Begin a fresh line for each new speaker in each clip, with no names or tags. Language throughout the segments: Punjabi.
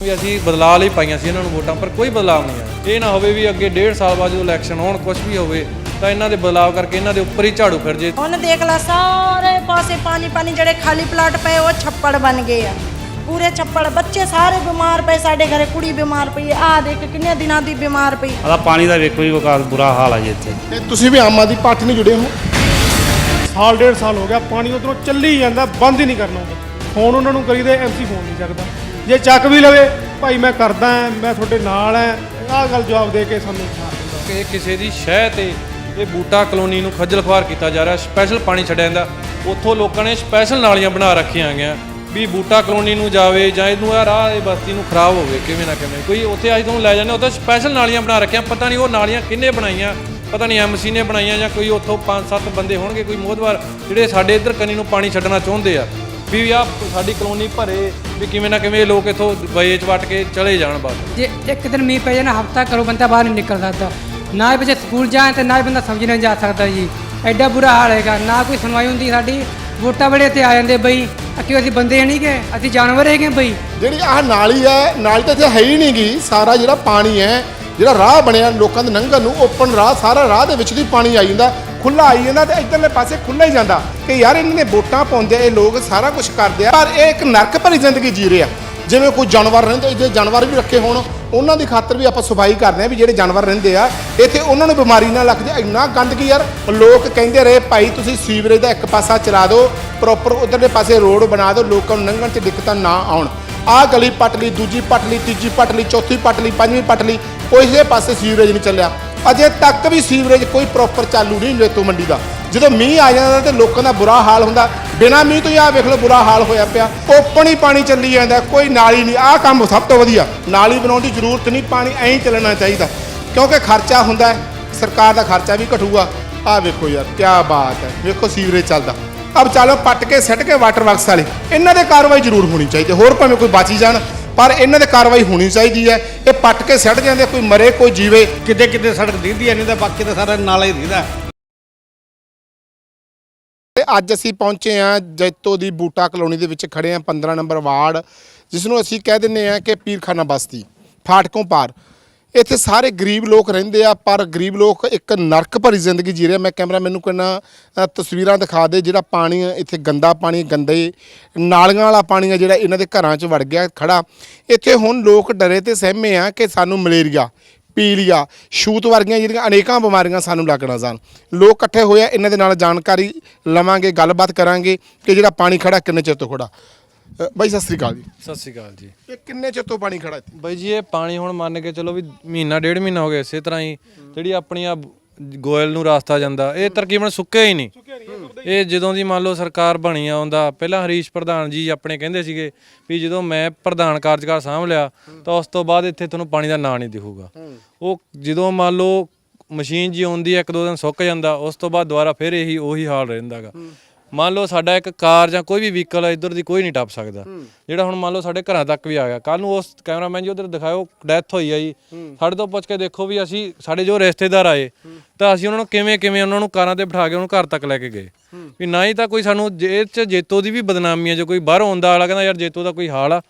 ਵੀ ਅਸੀਂ ਬਦਲਾਅ ਲਈ ਪਾਈਆਂ ਸੀ ਇਹਨਾਂ ਨੂੰ ਵੋਟਾਂ ਪਰ ਕੋਈ ਬਦਲਾਅ ਨਹੀਂ ਆਇਆ। ਇਹ ਨਾ ਹੋਵੇ ਵੀ ਅੱਗੇ ਡੇਢ ਸਾਲ ਬਾਅਦ ਜਦੋਂ ਇਲੈਕਸ਼ਨ ਹੋਣ ਕੁਝ ਵੀ ਹੋਵੇ ਤਾਂ ਇਹਨਾਂ ਦੇ ਬਦਲਾਅ ਕਰਕੇ ਇਹਨਾਂ ਦੇ ਉੱਪਰ ਹੀ ਝਾੜੂ ਫਿਰ ਜੇ
ਹੁਣ ਦੇਖ ਲਾ ਸਾਰੇ ਪਾਸੇ ਪਾਣੀ ਪਾਣੀ ਜਿਹੜੇ ਖਾਲੀ ਪਲਾਟ ਪਏ ਉਹ ਛੱਪੜ ਬਣ ਗਏ ਆ। ਪੂਰੇ ਛੱਪੜ ਬੱਚੇ ਸਾਰੇ ਬਿਮਾਰ ਪਏ ਸਾਡੇ ਘਰੇ ਕੁੜੀ ਬਿਮਾਰ ਪਈ ਆ। ਦੇਖ ਕਿੰਨੇ ਦਿਨਾਂ ਦੀ ਬਿਮਾਰ ਪਈ।
ਆਦਾ ਪਾਣੀ ਦਾ ਵੇਖੋ ਜੀ ਵਿਕਾਸ ਬੁਰਾ ਹਾਲ ਆ ਜੀ ਇੱਥੇ।
ਤੇ ਤੁਸੀਂ ਵੀ ਆਮ ਆਦਮੀ ਪਾਰਟੀ ਨਾਲ ਜੁੜੇ ਹੋ?
ਸਾਲ ਡੇਢ ਸਾਲ ਹੋ ਗਿਆ ਪਾਣੀ ਉਧਰੋਂ ਚੱਲੀ ਜਾਂਦਾ ਬੰਦ ਹੀ ਨਹੀਂ ਕਰਨਾ ਫੋਨ ਉਹਨਾਂ ਨੂੰ ਕਰੀਦੇ ਐਮਸੀ ਫੋਨ ਨਹੀਂ ਚੱਕਦਾ। ਜੇ ਚੱਕ ਵੀ ਲਵੇ ਭਾਈ ਮੈਂ ਕਰਦਾ ਹਾਂ, ਮੈਂ ਤੁਹਾਡੇ ਨਾਲ ਹਾਂ ਆਹ ਗੱਲ ਜਵਾਬ ਦੇ ਕੇ ਸਾਨੂੰ
ਕਿ ਇਹ ਕਿਸੇ ਦੀ ਸ਼ਹਿ ਤੇ ਇਹ ਬੂਟਾ ਕਲੋਨੀ ਨੂੰ ਖੱਜਲ ਖਵਾਰ ਕੀਤਾ ਜਾ ਰਿਹਾ ਸਪੈਸ਼ਲ ਪਾਣੀ ਛੱਡਿਆ ਜਾਂਦਾ ਉੱਥੋਂ ਲੋਕਾਂ ਨੇ ਸਪੈਸ਼ਲ ਨਾਲੀਆਂ ਬਣਾ ਰੱਖੀਆਂ ਗਈਆਂ ਵੀ ਬੂਟਾ ਕਲੋਨੀ ਨੂੰ ਜਾਵੇ ਜਾਂ ਇਹਨੂੰ ਆ ਰਾਹ ਇਹ ਬਸਤੀ ਨੂੰ ਖਰਾਬ ਹੋਵੇ ਕਿਵੇਂ ਨਾ ਕਿਵੇਂ। ਕੋਈ ਉੱਥੇ ਅੱਜ ਤੁਹਾਨੂੰ ਲੈ ਜਾਂਦੇ ਉੱਥੇ ਸਪੈਸ਼ਲ ਨਾਲੀਆਂ ਬਣਾ ਰੱਖੀਆਂ ਪਤਾ ਨਹੀਂ ਉਹ ਨਾਲੀਆਂ ਕਿੰਨੇ ਬਣਾਈਆਂ ਪਤਾ ਨਹੀਂ ਐਮਸੀ ਨੇ ਬਣਾਈਆਂ ਜਾਂ ਕੋਈ ਉੱਥੋਂ 5-7 ਬੰਦੇ ਹੋਣਗੇ ਕੋਈ ਮੋਹਦਵਾਰ ਜਿਹੜੇ ਸਾਡੇ ਇੱਧਰ ਕੰਨੀ ਨੂੰ ਪਾਣੀ ਛੱਡਣਾ ਚਾਹੁੰਦੇ ਆ। ਵੀ ਆ ਸਾਡੀ ਕਲੋਨੀ ਭਰੇ ਵੀ ਕਿਵੇਂ ਨਾ ਕਿਵੇਂ ਇਹ ਲੋਕ ਇੱਥੋਂ ਬਏ ਚ ਵੱਟ ਕੇ ਚਲੇ ਜਾਣ ਬਸ।
ਜੇ ਇੱਕ ਦਿਨ ਮੀਂਹ ਪੈ ਨਾ ਹਫਤਾ ਕਰੋ ਬੰਦਾ ਬਾਹਰ ਨਹੀਂ ਨਿਕਲ ਸਕਦਾ ਨਾ ਹੀ ਬੱਚੇ ਸਕੂਲ ਜਾਏ ਤੇ ਨਾ ਹੀ ਬੰਦਾ ਸਬਜ਼ੀ ਨਹੀਂ ਜਾ ਸਕਦਾ ਜੀ। ਐਡਾ ਬੁਰਾ ਹਾਲ ਹੈਗਾ ਨਾ ਕੋਈ ਸੁਣਵਾਈ ਹੁੰਦੀ ਸਾਡੀ। ਵੋਟਾਂ ਵੇਲੇ ਤੇ ਆ ਜਾਂਦੇ ਬਈ ਕਿ ਅਸੀਂ ਬੰਦੇ ਨਹੀਂ ਗਏ ਅਸੀਂ ਜਾਨਵਰ ਹੈਗੇ ਬਈ।
ਜਿਹੜੀ ਆਹ ਨਾਲੀ ਹੈ ਨਾਲੀ ਤਾਂ ਇੱਥੇ ਹੈ ਹੀ ਨਹੀਂ ਗੀ। ਸਾਰਾ ਜਿਹੜਾ ਪਾਣੀ ਹੈ ਜਿਹੜਾ ਰਾਹ ਬਣਿਆ ਲੋਕਾਂ ਦੇ ਲੰਘਣ ਨੂੰ ਓਪਨ ਰਾਹ ਸਾਰਾ ਰਾਹ ਦੇ ਵਿੱਚ ਦੀ ਪਾਣੀ ਆਈ ਜਾਂਦਾ। ਖੁੱਲਾ ਆਈ ਜਾਂਦਾ ਤੇ ਇੱਧਰਲੇ ਪਾਸੇ ਖੁੱਲਾ ਹੀ ਜਾਂਦਾ। ਕਿ ਯਾਰ ਇਹਨਾਂ ਨੇ ਵੋਟਾਂ ਪਾਉਂਦੇ ਆ, ਇਹ ਲੋਕ ਸਾਰਾ ਕੁਝ ਕਰਦੇ ਆ। ਪਰ ਇਹ ਇੱਕ ਨਰਕ ਭਰੀ ਜ਼ਿੰਦਗੀ ਜੀ ਰਹੇ ਆ। ਜਿਵੇਂ ਕੋਈ ਜਾਨਵਰ ਰਹਿੰਦੇ ਜੇ ਜਾਨਵਰ ਵੀ ਰੱਖੇ ਹੋਣ ਉਹਨਾਂ ਦੀ ਖਾਤਰ ਵੀ ਆਪਾਂ ਸਫ਼ਾਈ ਕਰਦੇ ਆ ਵੀ ਜਿਹੜੇ ਜਾਨਵਰ ਰਹਿੰਦੇ ਆ ਇੱਥੇ ਉਹਨਾਂ ਨੂੰ ਬਿਮਾਰੀ ਨਾ ਲੱਗ ਜਾਏ। ਇੰਨਾ ਗੰਦਗੀ ਯਾਰ ਲੋਕ ਕਹਿੰਦੇ ਰਹੇ ਭਾਈ ਤੁਸੀਂ ਸੀਵਰੇਜ ਦਾ ਇੱਕ ਪਾਸਾ ਚਲਾ ਦਿਓ ਪ੍ਰੋਪਰ ਉਧਰਲੇ ਪਾਸੇ ਰੋਡ ਬਣਾ ਦਿਓ ਲੋਕਾਂ ਨੂੰ ਲੰਘਣ 'ਚ ਦਿੱਕਤਾਂ ਨਾ ਆਉਣ। ਆਹ ਗਲੀ ਪੱਟ ਦੂਜੀ ਪੱਟ ਤੀਜੀ ਪਟਲੀ ਚੌਥੀ ਪੱਟ ਪੰਜਵੀਂ ਪੱਟ ਲਈ ਕੋਈ ਇਸੇ ਪਾਸੇ ਸੀਵਰੇਜ ਨਹੀਂ ਚੱਲਿਆ। ਅਜੇ ਤੱਕ ਵੀ ਸੀਵਰੇਜ ਕੋਈ ਪ੍ਰੋਪਰ ਚਾਲੂ ਨਹੀਂ ਰੇਤੂ ਮੰਡੀ ਦਾ। ਜਦੋਂ ਮੀਂਹ ਆ ਜਾਂਦਾ ਤੇ ਲੋਕਾਂ ਦਾ ਬੁਰਾ ਹਾਲ ਹੁੰਦਾ। ਬਿਨਾਂ ਮੀਂਹ ਤੋਂ ਹੀ ਆਹ ਵੇਖ ਲਓ ਬੁਰਾ ਹਾਲ ਹੋਇਆ ਪਿਆ। ਓਪਨ ਹੀ ਪਾਣੀ ਚੱਲੀ ਜਾਂਦਾ, ਕੋਈ ਨਾਲੀ ਨਹੀਂ। ਆਹ ਕੰਮ ਸਭ ਤੋਂ ਵਧੀਆ। ਨਾਲੀ ਬਣਾਉਣ ਦੀ ਜ਼ਰੂਰਤ ਨਹੀਂ, ਪਾਣੀ ਐਂ ਹੀ ਚੱਲਣਾ ਚਾਹੀਦਾ। ਕਿਉਂਕਿ ਖਰਚਾ ਹੁੰਦਾ ਸਰਕਾਰ ਦਾ ਖਰਚਾ ਵੀ ਘਟੂਗਾ। ਆਹ ਵੇਖੋ ਯਾਰ ਕੀ ਬਾਤ ਹੈ। ਵੇਖੋ ਸੀਵਰੇਜ ਚੱਲਦਾ। ਅਬ ਚਲੋ ਪੱਟ ਕੇ, ਸੱਟ ਕੇ ਵਾਟਰ ਵਰਕਸ ਵਾਲੇ। ਇਹਨਾਂ ਦੇ ਕਾਰਵਾਈ ਜ਼ਰੂਰ ਹੋਣੀ ਚਾਹੀਦੀ। ਹੋਰ ਭਾਵੇਂ ਕੋਈ ਬਾਚੀ ਜਾਣ। ਪਰ ਇਹਨਾਂ ਦੇ ਕਾਰਵਾਈ ਹੋਣੀ ਚਾਹੀਦੀ ਹੈ। ਇਹ ਪੱਟ ਕੇ ਸਿੱਟ ਜਾਂਦੇ ਕੋਈ ਮਰੇ ਕੋਈ ਜੀਵੇ।
ਕਿਤੇ ਕਿਤੇ ਸੜਕ ਦਿਖਦੀ ਐ ਨਹੀਂ ਤਾਂ ਬਾਕੀ ਤਾਂ ਸਾਰਾ ਨਾਲਾ ਹੀ ਦਿਖਦਾ
ਤੇ ਅੱਜ ਅਸੀਂ ਪਹੁੰਚੇ ਹਾਂ ਜੈਤੋ ਦੀ ਬੂਟਾ ਕਲੋਨੀ ਦੇ ਵਿੱਚ ਖੜੇ ਹਾਂ 15 ਨੰਬਰ ਵਾਰਡ ਜਿਸ ਨੂੰ ਅਸੀਂ ਕਹਿ ਦਿੰਨੇ ਆ ਕਿ ਪੀਰਖਾਨਾ ਬਸਤੀ ਫਾਟਕੋਂ ਪਾਰ। ਇੱਥੇ ਸਾਰੇ ਗਰੀਬ ਲੋਕ ਰਹਿੰਦੇ ਆ ਪਰ ਗਰੀਬ ਲੋਕ ਇੱਕ ਨਰਕ ਭਰੀ ਜ਼ਿੰਦਗੀ ਜੀ ਰਹੇ ਆ। ਮੈਂ ਕੈਮਰਾ ਮੈਨੂੰ ਕਹਿੰਦਾ ਤਸਵੀਰਾਂ ਦਿਖਾ ਦੇ ਜਿਹੜਾ ਪਾਣੀ ਆ, ਇੱਥੇ ਗੰਦਾ ਪਾਣੀ ਗੰਦੇ ਨਾਲੀਆਂ ਵਾਲਾ ਪਾਣੀ ਆ ਜਿਹੜਾ ਇਹਨਾਂ ਦੇ ਘਰਾਂ 'ਚ ਵੜ ਗਿਆ ਖੜਾ। ਇੱਥੇ ਹੁਣ ਲੋਕ ਡਰੇ ਤੇ ਸਹਿਮੇ ਆ ਕਿ ਸਾਨੂੰ ਮਲੇਰੀਆ ਪੀਲੀਆ ਛੂਤ ਵਰਗੀਆਂ ਜਿਹੜੀਆਂ ਅਨੇਕਾਂ ਬਿਮਾਰੀਆਂ ਸਾਨੂੰ ਲੱਗਣਾ ਜਾਣ। ਲੋਕ ਇਕੱਠੇ ਹੋਏ ਆ ਇਹਨਾਂ ਦੇ ਨਾਲ ਜਾਣਕਾਰੀ ਲਵਾਂਗੇ ਗੱਲਬਾਤ ਕਰਾਂਗੇ ਕਿ ਜਿਹੜਾ ਪਾਣੀ ਖੜਾ ਕਿੰਨੇ ਚਿਰ ਤੋਂ ਖੜਾ। ਅ, ਬਾਈ ਸਤਿ ਸ੍ਰੀ ਅਕਾਲ ਜੀ।
ਸਤਿ ਸ਼੍ਰੀ ਅਕਾਲ ਜੀ।
ਇਹ ਕਿੰਨੇ ਚਿਰ ਤੋਂ ਪਾਣੀ ਖੜਾ ਇੱਥੇ?
ਬਾਈ ਜੀ ਇਹ ਪਾਣੀ ਹੁਣ ਮੰਨ ਕੇ ਚਲੋ ਵੀ ਮਹੀਨਾ ਡੇਢ ਮਹੀਨਾ ਹੋ ਗਿਆ ਇਸੇ ਤਰ੍ਹਾਂ ਹੀ। ਜਿਹੜੀ ਆਪਣੀ ਆ ਗੋਇਲ ਨੂੰ ਰਾਸਤਾ ਜਾਂਦਾ ਇਹ ਤਰਕੀਬਨ ਸੁੱਕਿਆ ਹੀ ਨਹੀਂ। ਇਹ ਜਦੋਂ ਦੀ ਮੰਨ ਲਓ ਸਰਕਾਰ ਬਣੀ ਆ ਉਹਦਾ ਪਹਿਲਾਂ ਹਰੀਸ਼ ਪ੍ਰਧਾਨ ਜੀ ਆਪਣੇ ਕਹਿੰਦੇ ਸੀਗੇ ਵੀ ਜਦੋਂ ਮੈਂ ਪ੍ਰਧਾਨ ਕਾਰਜਕਾਰ ਸਾਂਭ ਲਿਆ ਤਾਂ ਉਸ ਤੋਂ ਬਾਅਦ ਇੱਥੇ ਤੁਹਾਨੂੰ ਪਾਣੀ ਦਾ ਨਾਂ ਨਹੀਂ ਦਿਖੂਗਾ। ਉਹ ਜਦੋਂ ਮੰਨ ਲਓ ਮਸ਼ੀਨ ਜੀ ਆਉਂਦੀ ਹੈ ਇੱਕ ਦੋ ਦਿਨ ਸੁੱਕ ਜਾਂਦਾ ਉਸ ਤੋਂ ਬਾਅਦ ਦੁਬਾਰਾ ਫਿਰ ਇਹੀ ਉਹੀ ਹਾਲ ਰਹਿੰਦਾਗਾ। ਮੰਨ ਲਓ ਸਾਡਾ ਇੱਕ ਕਾਰ ਜਾਂ ਕੋਈ ਵੀ ਵਹੀਕਲ ਹੈ ਇੱਧਰ ਦੀ ਕੋਈ ਨਹੀਂ ਟੱਪ ਸਕਦਾ। ਜਿਹੜਾ ਹੁਣ ਮੰਨ ਲਓ ਸਾਡੇ ਘਰਾਂ ਤੱਕ ਵੀ ਆ ਗਿਆ। ਕੱਲ ਨੂੰ ਉਸ ਕੈਮਰਾਮੈਨ ਜੀ ਉਧਰ ਦਿਖਾਓ ਡੈਥ ਹੋਈ ਆ ਜੀ। ਸਾਡੇ ਤੋਂ ਪੁੱਛ ਕੇ ਦੇਖੋ ਵੀ ਅਸੀਂ ਸਾਡੇ ਜੋ ਰਿਸ਼ਤੇਦਾਰ ਆਏ ਤਾਂ ਅਸੀਂ ਉਹਨਾਂ ਨੂੰ ਕਿਵੇਂ ਕਿਵੇਂ ਉਹਨਾਂ ਨੂੰ ਕਾਰਾਂ ਤੇ ਬਿਠਾ ਕੇ ਉਹਨੂੰ ਘਰ ਤੱਕ ਲੈ ਕੇ ਗਏ। ਵੀ ਨਾ ਹੀ ਤਾਂ ਕੋਈ ਸਾਨੂੰ ਇਹ ਚ ਜੇਤੋ ਦੀ ਵੀ ਬਦਨਾਮੀ ਹੈ ਜੇ ਕੋਈ ਬਾਹਰੋਂ ਆਉਂਦਾ ਵਾਲਾ ਕਹਿੰਦਾ ਯਾਰ ਜੇਤੋ ਦਾ ਕੋਈ ਹਾਲ ਆ।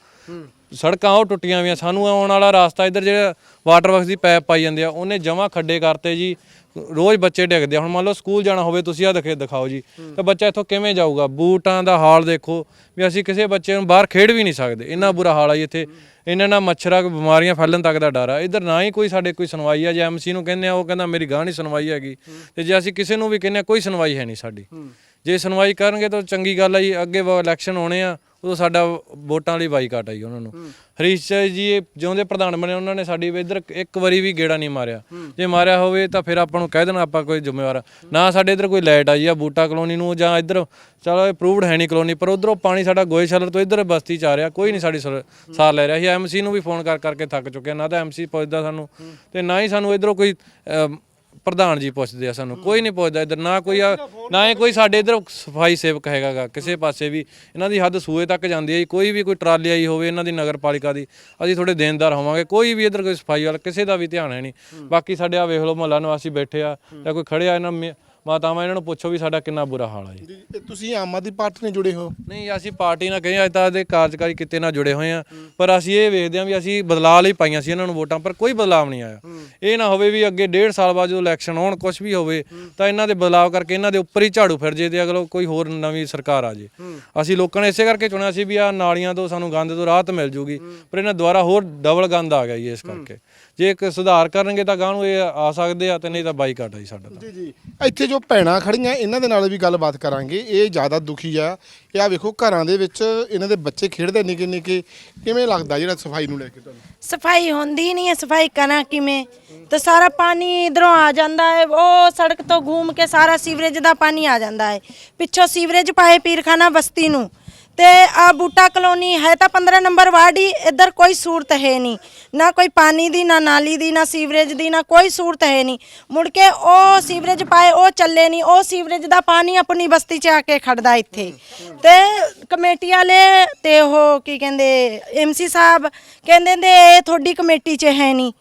ਸੜਕਾਂ ਉਹ ਟੁੱਟੀਆਂ ਹੋਈਆਂ ਸਾਨੂੰ ਆਉਣ ਵਾਲਾ ਰਾਸਤਾ ਇੱਧਰ ਜਿਹੜਾ ਵਾਟਰ ਵਰਕਸ ਦੀ ਪਾਈਪ ਪਾਈ ਜਾਂਦੇ ਆ ਉਹਨੇ ਜਮਾ ਖੱਡੇ ਕਰਤੇ ਜੀ। ਰੋਜ਼ ਬੱਚੇ ਡਿੱਗਦੇ ਆ। ਹੁਣ ਮੰਨ ਲਓ ਸਕੂਲ ਜਾਣਾ ਹੋਵੇ ਤੁਸੀਂ ਆ ਦਿਖੇ ਦਿਖਾਓ ਜੀ। ਤਾਂ ਬੱਚਾ ਇੱਥੋਂ ਕਿਵੇਂ ਜਾਊਗਾ? ਬੂਟਾਂ ਦਾ ਹਾਲ ਦੇਖੋ। ਵੀ ਅਸੀਂ ਕਿਸੇ ਬੱਚੇ ਨੂੰ ਬਾਹਰ ਖੇਡ ਵੀ ਨਹੀਂ ਸਕਦੇ। ਇੰਨਾ ਬੁਰਾ ਹਾਲ ਆ ਜੀ ਇੱਥੇ। ਇਹਨਾਂ ਨਾਲ ਮੱਛਰਾਂ ਬਿਮਾਰੀਆਂ ਫੈਲਣ ਤੱਕ ਦਾ ਡਰ ਆ। ਇੱਧਰ ਨਾ ਹੀ ਕੋਈ ਸਾਡੇ ਕੋਈ ਸੁਣਵਾਈ ਆ। ਜੇ ਐਮਸੀ ਨੂੰ ਕਹਿੰਦੇ ਆ ਉਹ ਕਹਿੰਦਾ ਮੇਰੀ ਗਾਹ ਨਹੀਂ ਸੁਣਵਾਈ ਹੈਗੀ। ਤੇ ਜੇ ਅਸੀਂ ਕਿਸੇ ਨੂੰ ਵੀ ਕਹਿੰਦੇ ਆ ਕੋਈ ਸੁਣਵਾਈ ਹੈ ਨਹੀਂ ਸਾਡੀ। ਜੇ ਸੁਣਵਾਈ ਕਰਨਗੇ ਤਾਂ ਚੰਗੀ ਗੱਲ ਆ ਜੀ। ਅੱਗੇ ਇਲੈਕਸ਼ਨ ਹੋਣੇ ਆ। ਉਦੋਂ ਸਾਡਾ ਵੋਟਾਂ ਲਈ ਬਾਈਕਾਟ ਆਈ ਉਹਨਾਂ ਨੂੰ। ਹਰੀਸ਼ ਜੀ ਇਹ ਜਿਉਂਦੇ ਪ੍ਰਧਾਨ ਬਣੇ ਉਹਨਾਂ ਨੇ ਸਾਡੀ ਇੱਧਰ ਇੱਕ ਵਾਰੀ ਵੀ ਗੇੜਾ ਨਹੀਂ ਮਾਰਿਆ। ਜੇ ਮਾਰਿਆ ਹੋਵੇ ਤਾਂ ਫਿਰ ਆਪਾਂ ਨੂੰ ਕਹਿ ਦੇਣਾ ਆਪਾਂ ਕੋਈ ਜ਼ਿੰਮੇਵਾਰ। ਨਾ ਸਾਡੇ ਇੱਧਰ ਕੋਈ ਲਾਈਟ ਆਈ ਆ ਬੂਟਾ ਕਲੋਨੀ ਨੂੰ ਜਾਂ ਇੱਧਰ ਚਲੋ ਅਪਰੂਵਡ ਹੈ ਨਹੀਂ ਕਲੋਨੀ ਪਰ ਉਧਰੋਂ ਪਾਣੀ ਸਾਡਾ ਗੋਇਸ਼ਾਲਰ ਤੋਂ ਇੱਧਰ ਬਸਤੀ ਚ ਆ ਰਿਹਾ ਕੋਈ ਨਹੀਂ ਸਾਡੀ ਸਰ- ਲੈ ਰਿਹਾ। ਸੀ ਐਮਸੀ ਨੂੰ ਵੀ ਫੋਨ ਕਰ ਕਰਕੇ ਥੱਕ ਚੁੱਕੇ। ਨਾ ਤਾਂ ਐਮਸੀ ਪੁੱਛਦਾ ਸਾਨੂੰ ਤੇ ਨਾ ਹੀ ਸਾਨੂੰ ਇੱਧਰੋਂ ਕੋਈ ਪ੍ਰਧਾਨ ਜੀ ਪੁੱਛਦੇ ਆ ਸਾਨੂੰ ਕੋਈ ਨਹੀਂ ਪੁੱਛਦਾ ਇੱਧਰ ਨਾ ਕੋਈ ਆ- ਨਾ ਹੀ ਕੋਈ ਸਾਡੇ ਇੱਧਰ ਸਫ਼ਾਈ ਸੇਵਕ ਹੈਗਾਗਾ ਕਿਸੇ ਪਾਸੇ ਵੀ ਇਹਨਾਂ ਦੀ ਹੱਦ ਸੂਏ ਤੱਕ ਜਾਂਦੀ ਹੈ ਜੀ। ਕੋਈ ਵੀ ਕੋਈ ਟਰਾਲੀ ਆਈ ਹੋਵੇ ਇਹਨਾਂ ਦੀ ਨਗਰ ਪਾਲਿਕਾ ਦੀ ਅਸੀਂ ਥੋੜੇ ਦੇਣਦਾਰ ਹੋਵਾਂਗੇ ਕੋਈ ਵੀ ਇੱਧਰ ਕੋਈ ਸਫ਼ਾਈ ਵਾਲਾ ਕਿਸੇ ਦਾ ਵੀ ਧਿਆਨ ਹੈ ਨਹੀਂ। ਬਾਕੀ ਸਾਡੇ ਆ ਵੇਖ ਲਓ ਮਹੱਲਾ ਨਿਵਾਸੀ ਬੈਠੇ ਆ ਜਾਂ ਕੋਈ ਖੜਿਆ ਇਹਨਾਂ ਮਾਤਾਵਾਂ ਇਹਨਾਂ ਨੂੰ ਪੁੱਛੋ ਵੀ ਸਾਡਾ ਕਿੰਨਾ ਬੁਰਾ ਹਾਲ ਆ ਜੀ।
ਜੀ ਇਹ ਤੁਸੀਂ ਆਮ ਆਦਮੀ ਪਾਰਟੀ ਨਾਲ ਜੁੜੇ ਹੋ?
ਨਹੀਂ ਅਸੀਂ ਪਾਰਟੀ ਨਾਲ ਕਹੇ ਅੱਜ ਤੱਕ ਦੇ ਕਾਰਜਕਾਰੀ ਕਿਤੇ ਨਾਲ ਜੁੜੇ ਹੋਏ ਆ ਪਰ ਅਸੀਂ ਇਹ ਵੇਖਦੇ ਹਾਂ ਵੀ ਅਸੀਂ ਬਦਲਾਅ ਲਈ ਪਾਈਆਂ ਸੀ ਇਹਨਾਂ ਨੂੰ ਵੋਟਾਂ ਪਰ ਕੋਈ ਬਦਲਾਅ ਨਹੀਂ ਆਇਆ। ਇਹ ਨਾ ਹੋਵੇ ਵੀ ਅੱਗੇ ਡੇਢ ਸਾਲ ਬਾਅਦ ਜਦੋਂ ਇਲੈਕਸ਼ਨ ਹੋਣ ਕੁਝ ਵੀ ਹੋਵੇ ਤਾਂ ਇਹਨਾਂ ਦੇ ਬਦਲਾਅ ਕਰਕੇ ਇਹਨਾਂ ਦੇ ਉੱਪਰ ਹੀ ਝਾੜੂ ਫਿਰ ਜੇ ਤੇ ਅਗਲੋ ਕੋਈ ਹੋਰ ਨਵੀਂ ਸਰਕਾਰ ਆ ਜੇ। ਅਸੀਂ ਲੋਕਾਂ ਨੇ ਇਸੇ ਕਰਕੇ ਚੁਣਿਆ ਸੀ ਵੀ ਆ ਨਾਲੀਆਂ ਤੋਂ ਸਾਨੂੰ ਗੰਦ ਤੋਂ ਰਾਹਤ ਮਿਲ ਜੂਗੀ ਪਰ ਇਹਨਾਂ ਦੁਆਰਾ ਹੋਰ ਡਬਲ ਗੰਦ ਆ ਗਿਆ ਜੀ ਇਸ ਕਰਕੇ। ਜੇ ਇੱਕ ਸੁਧਾਰ ਕਰਨਗੇ ਤਾਂ ਗਾਂ ਨੂੰ ਇਹ ਆ ਸਕਦੇ ਆ ਤੇ ਨਹੀਂ ਤਾਂ ਬਾਈਕਾਟ ਆ ਜੀ ਸਾਡਾ ਤਾਂ।
ਜੀ ਜੀ। ਇੱਥੇ ਜੋ ਭੈਣਾਂ ਖੜੀਆਂ ਇਹਨਾਂ ਦੇ ਨਾਲ ਵੀ ਗੱਲਬਾਤ ਕਰਾਂਗੇ। ਇਹ ਜ਼ਿਆਦਾ ਦੁਖੀ ਆ। ਇਹ ਆ ਵੇਖੋ ਘਰਾਂ ਦੇ ਵਿੱਚ ਇਹਨਾਂ ਦੇ ਬੱਚੇ ਖੇਡਦੇ ਨਿੱਕੇ ਨਿੱਕੇ ਕਿਵੇਂ ਲੱਗਦਾ ਜਿਹੜਾ ਸਫ਼ਾਈ ਨੂੰ ਲੈ ਕੇ ਤੁਹਾਨੂੰ?
ਸਫ਼ਾਈ ਹੁੰਦੀ ਨਹੀਂ ਹੈ। ਸਫ਼ਾਈ ਕਰਾਂ ਕਿਵੇਂ? ਤੇ ਸਾਰਾ ਪਾਣੀ ਇਧਰੋਂ ਆ ਜਾਂਦਾ ਹੈ। ਉਹ ਸੜਕ ਤੋਂ ਘੂਮ ਕੇ ਸਾਰਾ ਸੀਵਰੇਜ ਦਾ ਪਾਣੀ ਆ ਜਾਂਦਾ ਹੈ। ਪਿੱਛੋਂ ਸੀਵਰੇਜ ਪਾਏ ਪੀਰਖਾਨਾ ਬਸਤੀ ਨੂੰ। ਤੇ ਆ ਬੂਟਾ ਕਲੋਨੀ ਹੈ ਤਾਂ 15 ਨੰਬਰ ਵਾਰਡ ਹੀ ਇੱਧਰ ਕੋਈ ਸੂਰਤ ਹੈ ਨਹੀਂ। ਨਾ ਕੋਈ ਪਾਣੀ ਦੀ, ਨਾ ਨਾਲੀ ਦੀ, ਨਾ ਸੀਵਰੇਜ ਦੀ, ਨਾ ਕੋਈ ਸੂਰਤ ਹੈ ਨਹੀਂ। ਮੁੜ ਕੇ ਉਹ ਸੀਵਰੇਜ ਪਾਏ, ਉਹ ਚੱਲੇ ਨਹੀਂ। ਉਹ ਸੀਵਰੇਜ ਦਾ ਪਾਣੀ ਆਪਣੀ ਬਸਤੀ 'ਚ ਆ ਕੇ ਖੜਦਾ ਇੱਥੇ। ਤੇ ਕਮੇਟੀ ਵਾਲੇ ਤੇ ਉਹ ਕੀ ਕਹਿੰਦੇ ਐਮਸੀ ਸਾਹਿਬ ਕਹਿੰਦੇ ਨੇ, ਇਹ ਤੁਹਾਡੀ ਕਮੇਟੀ 'ਚ ਹੈ ਨਹੀਂ।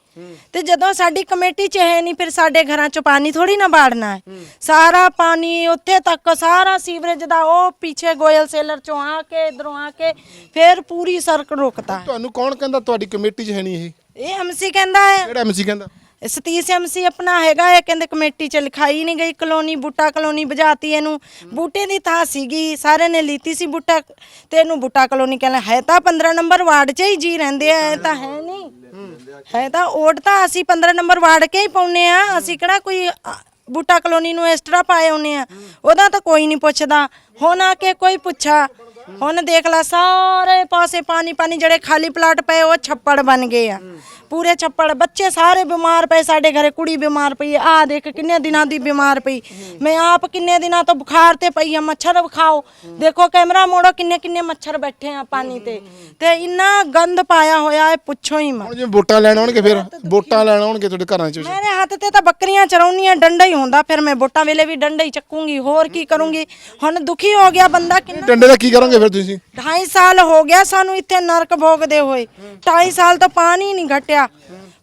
ਤੇ ਜਦੋਂ ਸਾਡੀ ਕਮੇਟੀ 'ਚ ਹੈ ਨਹੀਂ ਫਿਰ ਸਾਡੇ ਘਰਾਂ 'ਚ ਪਾਣੀ ਥੋੜੀ ਨਾ ਬਾੜਨਾ ਹੈ। ਸਾਰਾ ਪਾਣੀ ਉੱਥੇ ਤੱਕ ਸਾਰਾ ਸੀਵਰੇਜ ਦਾ ਉਹ ਪਿੱਛੇ ਗੋਇਲ ਸੇਲਰ 'ਚੋਂ ਆ ਕੇ ਇਧਰੋਂ ਆ ਕੇ ਫਿਰ ਪੂਰੀ ਸੜਕ ਰੁਕਦਾ ਹੈ।
ਤੁਹਾਨੂੰ ਕੌਣ ਕਹਿੰਦਾ ਤੁਹਾਡੀ ਕਮੇਟੀ 'ਚ ਹੈ ਨਹੀਂ ਇਹ?
ਇਹ ਐਮਸੀ ਕਹਿੰਦਾ ਹੈ।
ਕਿਹੜਾ ਐਮਸੀ ਕਹਿੰਦਾ?
ਸਤੀਸ਼ ਐਮਸੀ ਆਪਣਾ ਹੈਗਾ ਹੈ ਕਹਿੰਦੇ ਕਮੇਟੀ ਚ ਲਿਖਾਈ ਨਹੀਂ ਗਈ ਕਲੋਨੀ ਬੂਟਾ ਕਲੋਨੀ ਬੁਝਾਤੀ ਇਹਨੂੰ। ਬੂਟੇ ਦੀ ਥਾਂ ਸੀਗੀ ਸਾਰਿਆਂ ਨੇ ਲੀਤੀ ਸੀ ਬੂਟਾ ਤੇ ਇਹਨੂੰ ਬੂਟਾ ਕਲੋਨੀ ਕਹਿੰਦੇ ਹੈ ਤਾਂ 15 ਨੰਬਰ ਵਾਰਡ 'ਚ ਹੀ ਜੀ ਰਹਿੰਦੇ ਆ ਇਹ ਤਾਂ ਹੈ ਨਹੀਂ। ਹੈ ਤਾਂ ਓਟ ਤਾਂ ਅਸੀਂ 15 ਨੰਬਰ ਵਾਰਡ ਕੇ ਹੀ ਪਾਉਨੇ ਆ। ਅਸੀਂ ਕਿਹੜਾ ਕੋਈ ਅ, ਬੂਟਾ ਕਲੋਨੀ ਨੂੰ ਐਕਸਟਰਾ ਪਾਏ ਹੁੰਨੇ ਆ। ਉਹਦਾ ਤਾਂ ਕੋਈ ਨਹੀਂ ਪੁੱਛਦਾ। ਹੁਣ ਆ ਕੇ ਕੋਈ ਪੁੱਛਾ। ਹੁਣ ਦੇਖ ਲੈ ਸਾਰੇ ਪਾਸੇ ਪਾਣੀ ਪਾਣੀ ਜਿਹੜੇ ਖਾਲੀ ਪਲਾਟ ਪਏ ਉਹ ਛੱਪੜ ਬਣ ਗਏ ਆ। ਪੂਰੇ ਛੱਪੜ ਬੱਚੇ ਸਾਰੇ ਬਿਮਾਰ ਪਏ ਸਾਡੇ ਘਰੇ ਕੁੜੀ ਬਿਮਾਰ ਪਈ ਆ ਦੇਖ ਕਿੰਨੇ ਦਿਨਾਂ ਦੀ ਬਿਮਾਰ ਪਈ। ਮੈਂ ਆਪ ਕਿੰਨੇ ਦਿਨਾਂ ਤੋਂ ਬੁਖਾਰ ਤੇ ਪਈ ਆ ਮੱਛਰ ਵਿਖਾਓ। ਦੇਖੋ ਕੈਮਰਾ ਮੋੜੋ ਕਿੰਨੇ ਕਿੰਨੇ ਮੱਛਰ ਬੈਠੇ ਆ ਪਾਣੀ ਤੇ। ਤੇ ਇੰਨਾ ਗੰਦ ਪਾਇਆ ਹੋਇਆ ਹੈ ਪੁੱਛੋ ਹੀ ਮਤ।
ਹੁਣ ਜਿਵੇਂ ਵੋਟਾਂ ਲੈਣ ਆਉਣਗੇ ਫਿਰ? ਵੋਟਾਂ ਲੈਣ ਆਉਣਗੇ ਤੁਹਾਡੇ ਘਰਾਂ 'ਚ
ਮੇਰੇ ਹੱਥ ਤੇ ਤਾਂ ਬੱਕਰੀਆਂ ਚਰਾਉਣੀਆਂ ਡੰਡਾ ਹੀ ਹੁੰਦਾ। ਫਿਰ ਮੈਂ ਵੋਟਾਂ ਵੇਲੇ ਵੀ ਡੰਡਾ ਹੀ ਚੱਕੂੰਗੀ ਹੋਰ ਕੀ ਕਰੂੰਗੀ? ਹੁਣ ਦੁਖੀ ਹੋ ਗਿਆ ਬੰਦਾ ਕਿੰਨਾ?
ਡੰਡੇ ਦਾ ਕੀ ਕਰੋਗੇ ਫਿਰ ਤੁਸੀਂ?
2.5 ਸਾਲ ਹੋ ਗਿਆ ਸਾਨੂੰ ਇੱਥੇ ਨਰਕ ਭੋਗਦੇ ਹੋਏ। 2.5 ਸਾਲ ਤੋਂ ਪਾਣੀ ਨਹੀਂ ਘਟਿਆ।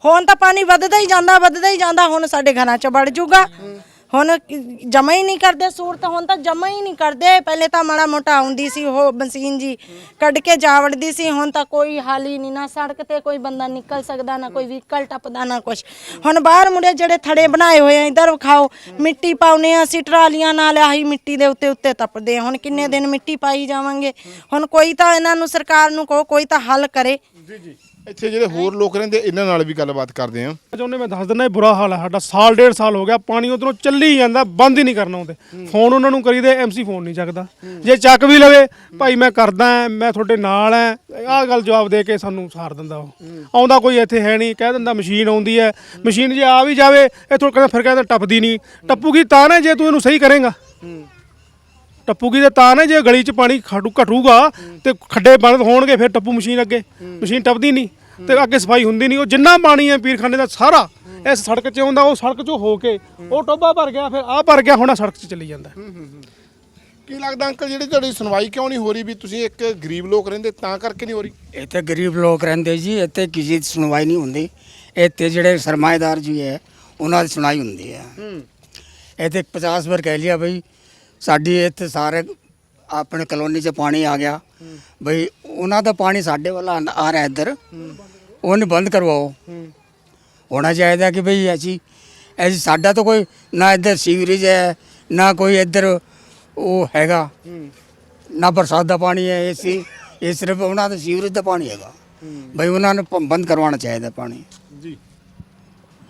ਹੁਣ ਤਾਂ ਪਾਣੀ ਵੱਧਦਾ ਹੀ ਜਾਂਦਾ, ਵੱਧਦਾ ਹੀ ਜਾਂਦਾ, ਹੁਣ ਸਾਡੇ ਘਰਾਂ 'ਚ ਵੜ ਜੂਗਾ। ਹੁਣ ਜਮਾ ਹੀ ਨਹੀਂ ਕਰਦੇ ਸੂਰਤ, ਹੁਣ ਤਾਂ ਜਮਾ ਹੀ ਨਹੀਂ ਕਰਦੇ। ਪਹਿਲੇ ਤਾਂ ਮਾੜਾ ਮੋਟਾ ਆਉਂਦੀ ਸੀ ਉਹ ਮਸ਼ੀਨ ਜੀ, ਕੱਢ ਕੇ ਜਾ ਸੀ। ਹੁਣ ਤਾਂ ਕੋਈ ਹਾਲ ਹੀ ਨਹੀਂ, ਨਾ ਸੜਕ ਤੇ ਕੋਈ ਬੰਦਾ ਨਿਕਲ ਸਕਦਾ, ਨਾ ਕੋਈ ਵਹੀਕਲ ਟੱਪਦਾ, ਨਾ ਕੁਛ। ਹੁਣ ਬਾਹਰ ਮੁੰਡੇ ਜਿਹੜੇ ਥੜੇ ਬਣਾਏ ਹੋਏ ਆ, ਇਧਰ ਵਿਖਾਓ। ਮਿੱਟੀ ਪਾਉਨੇ ਆ ਅਸੀਂ ਟਰਾਲੀਆਂ ਨਾਲ, ਆਹੀ ਮਿੱਟੀ ਦੇ ਉੱਤੇ ਉੱਤੇ ਟੱਪਦੇ ਹੁਣ ਕਿੰਨੇ ਦਿਨ ਮਿੱਟੀ ਪਾਈ ਜਾਵਾਂਗੇ? ਹੁਣ ਕੋਈ ਤਾਂ ਇਹਨਾਂ ਨੂੰ ਸਰਕਾਰ ਨੂੰ ਕਹੋ, ਕੋਈ ਤਾਂ ਹੱਲ ਕਰੇ।
ਜੀ ਜੀ। ਇੱਥੇ ਜਿਹੜੇ ਹੋਰ ਲੋਕ ਰਹਿੰਦੇ, ਇਹਨਾਂ ਨਾਲ ਵੀ ਗੱਲਬਾਤ ਕਰਦੇ ਆ
ਚਾਹੁੰਦੇ ਮੈਂ ਦੱਸ ਦਿੰਦਾ, ਇਹ ਬੁਰਾ ਹਾਲ ਹੈ, ਸਾਡਾ ਸਾਲ, ਡੇਢ ਸਾਲ ਹੋ ਗਿਆ, ਪਾਣੀ ਉਧਰੋਂ ਚੱਲੀ ਜਾਂਦਾ, ਬੰਦ ਹੀ ਨਹੀਂ ਕਰਨਾ ਆਉਂਦੇ ਫੋਨ ਉਹਨਾਂ ਨੂੰ ਕਰੀਦੇ ਐਮਸੀ ਫੋਨ ਨਹੀਂ ਚੱਕਦਾ। ਜੇ ਚੱਕ ਵੀ ਲਵੇ, ਭਾਈ ਮੈਂ ਕਰਦਾ ਮੈਂ ਤੁਹਾਡੇ ਨਾਲ ਆ ਆਹ ਗੱਲ ਜਵਾਬ ਦੇ ਕੇ ਸਾਨੂੰ ਸਾਰ ਦਿੰਦਾ ਉਹ। ਆਉਂਦਾ ਕੋਈ ਇੱਥੇ ਹੈ ਨਹੀਂ, ਕਹਿ ਦਿੰਦਾ ਮਸ਼ੀਨ ਆਉਂਦੀ ਹੈ। ਮਸ਼ੀਨ ਜੇ ਆ ਵੀ ਜਾਵੇ, ਇੱਥੋਂ ਕਹਿੰਦਾ, ਫਿਰ ਕਹਿੰਦਾ ਟੱਪਦੀ ਨਹੀਂ। ਟੱਪੂਗੀ ਤਾਂ ਨਾ, ਜੇ ਤੂੰ ਇਹਨੂੰ ਸਹੀ ਕਰੇਗਾ। ਟੱਪੂਗੀ ਤੇ ਤਾਂ ਨਾ ਜੇ ਗਲੀ 'ਚ ਪਾਣੀ ਖੜੂ ਘਟੂਗਾ ਤੇ ਖੱਡੇ ਬੰਦ ਹੋਣਗੇ ਫਿਰ ਟੱਪੂ ਮਸ਼ੀਨ ਅੱਗੇ। ਮਸ਼ੀਨ ਟੱਪਦੀ ਨਹੀਂ ਤੇ ਅੱਗੇ ਸਫ਼ਾਈ ਹੁੰਦੀ ਨਹੀਂ। ਉਹ ਜਿੰਨਾ ਪਾਣੀ ਹੈ ਪੀਰਖਾਨੇ ਦਾ ਸਾਰਾ ਇਸ ਸੜਕ 'ਚ ਆਉਂਦਾ ਉਹ ਸੜਕ 'ਚੋਂ ਹੋ ਕੇ ਉਹ ਟੋਬਾ ਭਰ ਗਿਆ ਫਿਰ ਆਹ ਭਰ ਗਿਆ ਹੁਣ ਸੜਕ 'ਚ ਚੱਲੀ ਜਾਂਦਾ।
ਕੀ ਲੱਗਦਾ ਅੰਕਲ ਜਿਹੜੀ ਤੁਹਾਡੀ ਸੁਣਵਾਈ ਕਿਉਂ ਨਹੀਂ ਹੋ ਰਹੀ ਵੀ ਤੁਸੀਂ ਇੱਕ ਗਰੀਬ ਲੋਕ ਰਹਿੰਦੇ ਤਾਂ ਕਰਕੇ ਨਹੀਂ ਹੋ ਰਹੀ?
ਇੱਥੇ ਗਰੀਬ ਲੋਕ ਰਹਿੰਦੇ ਜੀ ਇੱਥੇ ਕਿਸੇ ਦੀ ਸੁਣਵਾਈ ਨਹੀਂ ਹੁੰਦੀ। ਇੱਥੇ ਜਿਹੜੇ ਸਰਮਾਏਦਾਰ ਜੀ ਹੈ ਉਹਨਾਂ ਦੀ ਸੁਣਾਈ ਹੁੰਦੀ ਹੈ। ਇੱਥੇ 50 ਵਾਰ ਕਹਿ ਲਿਆ ਬਈ ਸਾਡੀ ਇੱਥੇ ਸਾਰੇ ਆਪਣੇ ਕਲੋਨੀ 'ਚ ਪਾਣੀ ਆ ਗਿਆ। ਬਈ ਉਹਨਾਂ ਦਾ ਪਾਣੀ ਸਾਡੇ ਵੱਲ ਆ ਆ ਰਿਹਾ ਇੱਧਰ। ਉਹਨੂੰ ਬੰਦ ਕਰਵਾਓ। ਹੋਣਾ ਚਾਹੀਦਾ ਕਿ ਬਈ ਅਸੀਂ ਐਸੀ ਸਾਡਾ ਤਾਂ ਕੋਈ ਨਾ ਇੱਧਰ ਸੀਵਰੇਜ ਹੈ, ਨਾ ਕੋਈ ਇੱਧਰ ਉਹ ਹੈਗਾ। ਨਾ ਬਰਸਾਤ ਦਾ ਪਾਣੀ ਹੈ, ਇਹ ਸੀ ਇਹ ਸਿਰਫ ਉਹਨਾਂ ਦਾ ਸੀਵਰੇਜ ਦਾ ਪਾਣੀ ਹੈਗਾ। ਬਈ ਉਹਨਾਂ ਨੂੰ ਪ- ਬੰਦ ਕਰਵਾਉਣਾ ਚਾਹੀਦਾ ਪਾਣੀ। ਜੀ।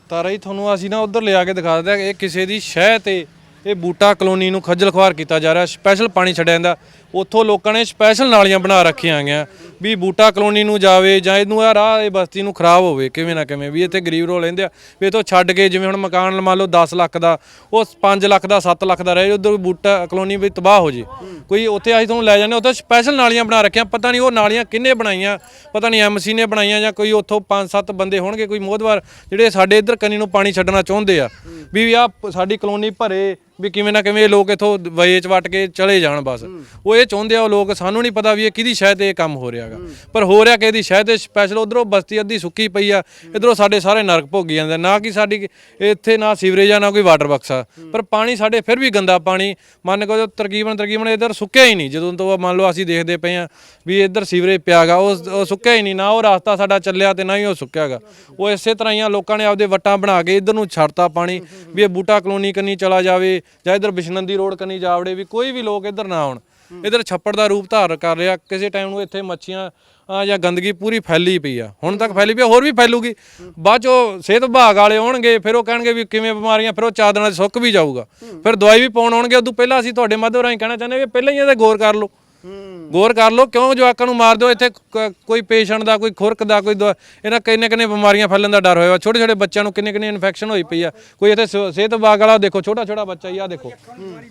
ਤਾਂ ਰਹੀ ਤੁਹਾਨੂੰ ਅਸੀਂ ਨਾ ਉਧਰ ਲਿਆ ਕੇ ਦਿਖਾ ਦਿੰਦੇ ਆ ਇਹ ਕਿਸੇ ਦੀ ਸ਼ਹਿ ਤੇ ਇਹ ਬੂਟਾ ਕਲੋਨੀ ਨੂੰ ਖੱਜਲ ਖੁਆਰ ਕੀਤਾ ਜਾ ਰਿਹਾ ਸਪੈਸ਼ਲ ਪਾਣੀ ਛੱਡਿਆ ਜਾਂਦਾ। ਉੱਥੋਂ ਲੋਕਾਂ ਨੇ ਸਪੈਸ਼ਲ ਨਾਲੀਆਂ ਬਣਾ ਰੱਖੀਆਂ ਗਈਆਂ ਵੀ ਬੂਟਾ ਕਲੋਨੀ ਨੂੰ ਜਾਵੇ ਜਾਂ ਇਹਨੂੰ ਆ ਰਾਹ ਇਹ ਬਸਤੀ ਨੂੰ ਖਰਾਬ ਹੋਵੇ, ਕਿਵੇਂ ਨਾ ਕਿਵੇਂ, ਵੀ ਇੱਥੇ ਗਰੀਬ ਰੋ ਲੈਂਦੇ ਆ, ਵੀ ਇਥੋਂ ਛੱਡ ਕੇ ਜਿਵੇਂ ਹੁਣ ਮਕਾਨ ਮੰਨ ਲਓ 10 ਲੱਖ ਦਾ, ਉਹ 5 ਲੱਖ ਦਾ 7 ਲੱਖ ਦਾ ਰਹੇ, ਉਧਰ ਬੂਟਾ ਕਲੋਨੀ ਵੀ ਤਬਾਹ ਹੋ ਜੇ। ਕੋਈ ਉੱਥੇ ਅਸੀਂ ਤੁਹਾਨੂੰ ਲੈ ਜਾਂਦੇ ਉੱਥੇ ਸਪੈਸ਼ਲ ਨਾਲੀਆਂ ਬਣਾ ਰੱਖੀਆਂ, ਪਤਾ ਨਹੀਂ ਉਹ ਨਾਲੀਆਂ ਕਿੰਨੇ ਬਣਾਈਆਂ, ਪਤਾ ਨਹੀਂ ਐਮਸੀ ਨੇ ਬਣਾਈਆਂ ਜਾਂ ਕੋਈ ਉੱਥੋਂ 5-7 ਬੰਦੇ ਹੋਣਗੇ, ਕੋਈ ਮੋਹਦਵਾਰ, ਜਿਹੜੇ ਸਾਡੇ ਇੱਧਰ ਕੰਨੀ ਨੂੰ ਪਾਣੀ ਛੱਡਣਾ ਚਾਹੁੰਦੇ ਆ, ਵੀ ਆ ਸਾਡੀ ਕਲੋਨੀ ਭਰੇ, ਵੀ ਕਿਵੇਂ ਨਾ ਕਿਵੇਂ ਇਹ ਲੋਕ ਇਥੋਂ ਵਏ ਚ ਵਟ ਕੇ ਚਲੇ ਜਾਣ ਬਸ। ਉਹ ਇਹ ਚਾਹੁੰਦੇ ਆ ਉਹ ਲੋਕ, ਸਾਨੂੰ ਨਹੀਂ ਪਤਾ ਵੀ ਇਹ ਕਿਹਦੀ ਸ਼ਾਇਦ ਇਹ ਕੰਮ ਹੋ ਰਿਹਾਗਾ। ਪਰ ਹੋ ਰਿਹਾ ਕਿ ਇਹਦੀ ਸ਼ਾਇਦ ਸਪੈਸ਼ਲ ਉਧਰੋਂ ਬਸਤੀ ਅੱਧੀ ਸੁੱਕੀ ਪਈ ਆ, ਇਧਰੋਂ ਸਾਡੇ ਸਾਰੇ ਨਰਕ ਭੋਗੀ ਜਾਂਦੇ ਨਾ ਕਿ ਸਾਡੀ ਇੱਥੇ ਨਾ ਸੀਵਰੇਜ ਆ, ਨਾ ਕੋਈ ਵਾਟਰ ਬਕਸ ਆ। ਪਰ ਪਾਣੀ ਸਾਡੇ ਫਿਰ ਵੀ ਗੰਦਾ ਪਾਣੀ, ਮੰਨ ਕੇ ਤਕਰੀਬਨ ਤਕਰੀਬਨ ਇਧਰ ਸੁੱਕਿਆ ਹੀ ਨਹੀਂ। ਜਦੋਂ ਤੋਂ ਮੰਨ ਲਓ ਅਸੀਂ ਦੇਖਦੇ ਪਏ ਆ ਵੀ ਇੱਧਰ ਸੀਵਰੇਜ ਪਿਆਗਾ, ਉਹ ਉਹ ਸੁੱਕਿਆ ਹੀ ਨਹੀਂ। ਨਾ ਉਹ ਰਸਤਾ ਸਾਡਾ ਚੱਲਿਆ ਤੇ ਨਾ ਹੀ ਉਹ ਸੁੱਕਿਆਗਾ। ਉਹ ਇਸੇ ਤਰ੍ਹਾਂ ਹੀ ਆ, ਲੋਕਾਂ ਨੇ ਆਪਦੇ ਵੱਟਾਂ ਬਣਾ ਕੇ ਇੱਧਰ ਨੂੰ ਛੱਡਤਾ ਪਾਣੀ, ਵੀ ਇਹ ਬੂਟਾ ਕਲੋਨੀ ਕੰਨੀ ਚਲਾ ਜਾਵੇ ਜਾਂ ਇੱਧਰ ਬਿਸ਼ਨੰਦੀ ਰੋਡ ਕੰਨੀ ਜਾਵੜੇ, ਵੀ ਕੋਈ ਵੀ ਲੋਕ ਇੱਧਰ ਨਾ ਆਉਣ। ਇੱਧਰ ਛੱਪੜ ਦਾ ਰੂਪ ਧਾਰ ਕਰ ਰਿਹਾ ਕਿਸੇ ਟਾਈਮ ਨੂੰ ਇੱਥੇ ਮੱਛੀਆਂ ਆ ਜਾਂ ਗੰਦਗੀ ਪੂਰੀ ਫੈਲੀ ਪਈ ਆ। ਹੁਣ ਤੱਕ ਫੈਲੀ ਪਈ ਆ, ਹੋਰ ਵੀ ਫੈਲੂਗੀ। ਬਾਅਦ 'ਚ ਉਹ ਸਿਹਤ ਵਿਭਾਗ ਵਾਲੇ ਆਉਣਗੇ ਫਿਰ ਉਹ ਕਹਿਣਗੇ ਵੀ ਕਿਵੇਂ ਬਿਮਾਰੀਆਂ ਫਿਰ ਉਹ ਚਾਰ ਦਿਨਾਂ 'ਚ ਸੁੱਕ ਵੀ ਜਾਊਗਾ। ਫਿਰ ਦਵਾਈ ਵੀ ਪਾਉਣ ਆਉਣਗੇ ਉਦੋਂ ਪਹਿਲਾਂ ਅਸੀਂ ਤੁਹਾਡੇ ਮਾਧਿਅਮ ਰਾਹੀਂ ਕਹਿਣਾ ਚਾਹੁੰਦੇ ਵੀ ਪਹਿਲਾਂ ਹੀ ਇਹਦੇ ਗੌਰ ਕਰ ਲਓ। ਗੌਰ ਕਰ ਲਓ, ਕਿਉਂ ਜਵਾਕਾਂ ਨੂੰ ਮਾਰ ਦਿਓ? ਇੱਥੇ ਕ- ਕੋਈ ਪੇਸ਼ੈਂਟ ਦਾ, ਕੋਈ ਖੁਰਕ ਦਾ, ਕੋਈ ਦਵਾ- ਇਹਨਾਂ ਕਿੰਨੇ ਕਿੰਨੇ ਬਿਮਾਰੀਆਂ ਫੈਲਣ ਦਾ ਡਰ ਹੋਇਆ ਵਾ। ਛੋਟੇ ਛੋਟੇ ਬੱਚਿਆਂ ਨੂੰ ਕਿੰਨੇ ਕਿੰਨੇ ਇਨਫੈਕਸ਼ਨ ਹੋਈ ਪਈ ਆ। ਕੋਈ ਇੱਥੇ ਸ- ਸਿਹਤ ਵਿਭਾਗ ਵਾਲਾ, ਦੇਖੋ ਛੋਟਾ ਛੋਟਾ ਬੱਚਾ ਹੀ ਆ ਦੇਖੋ।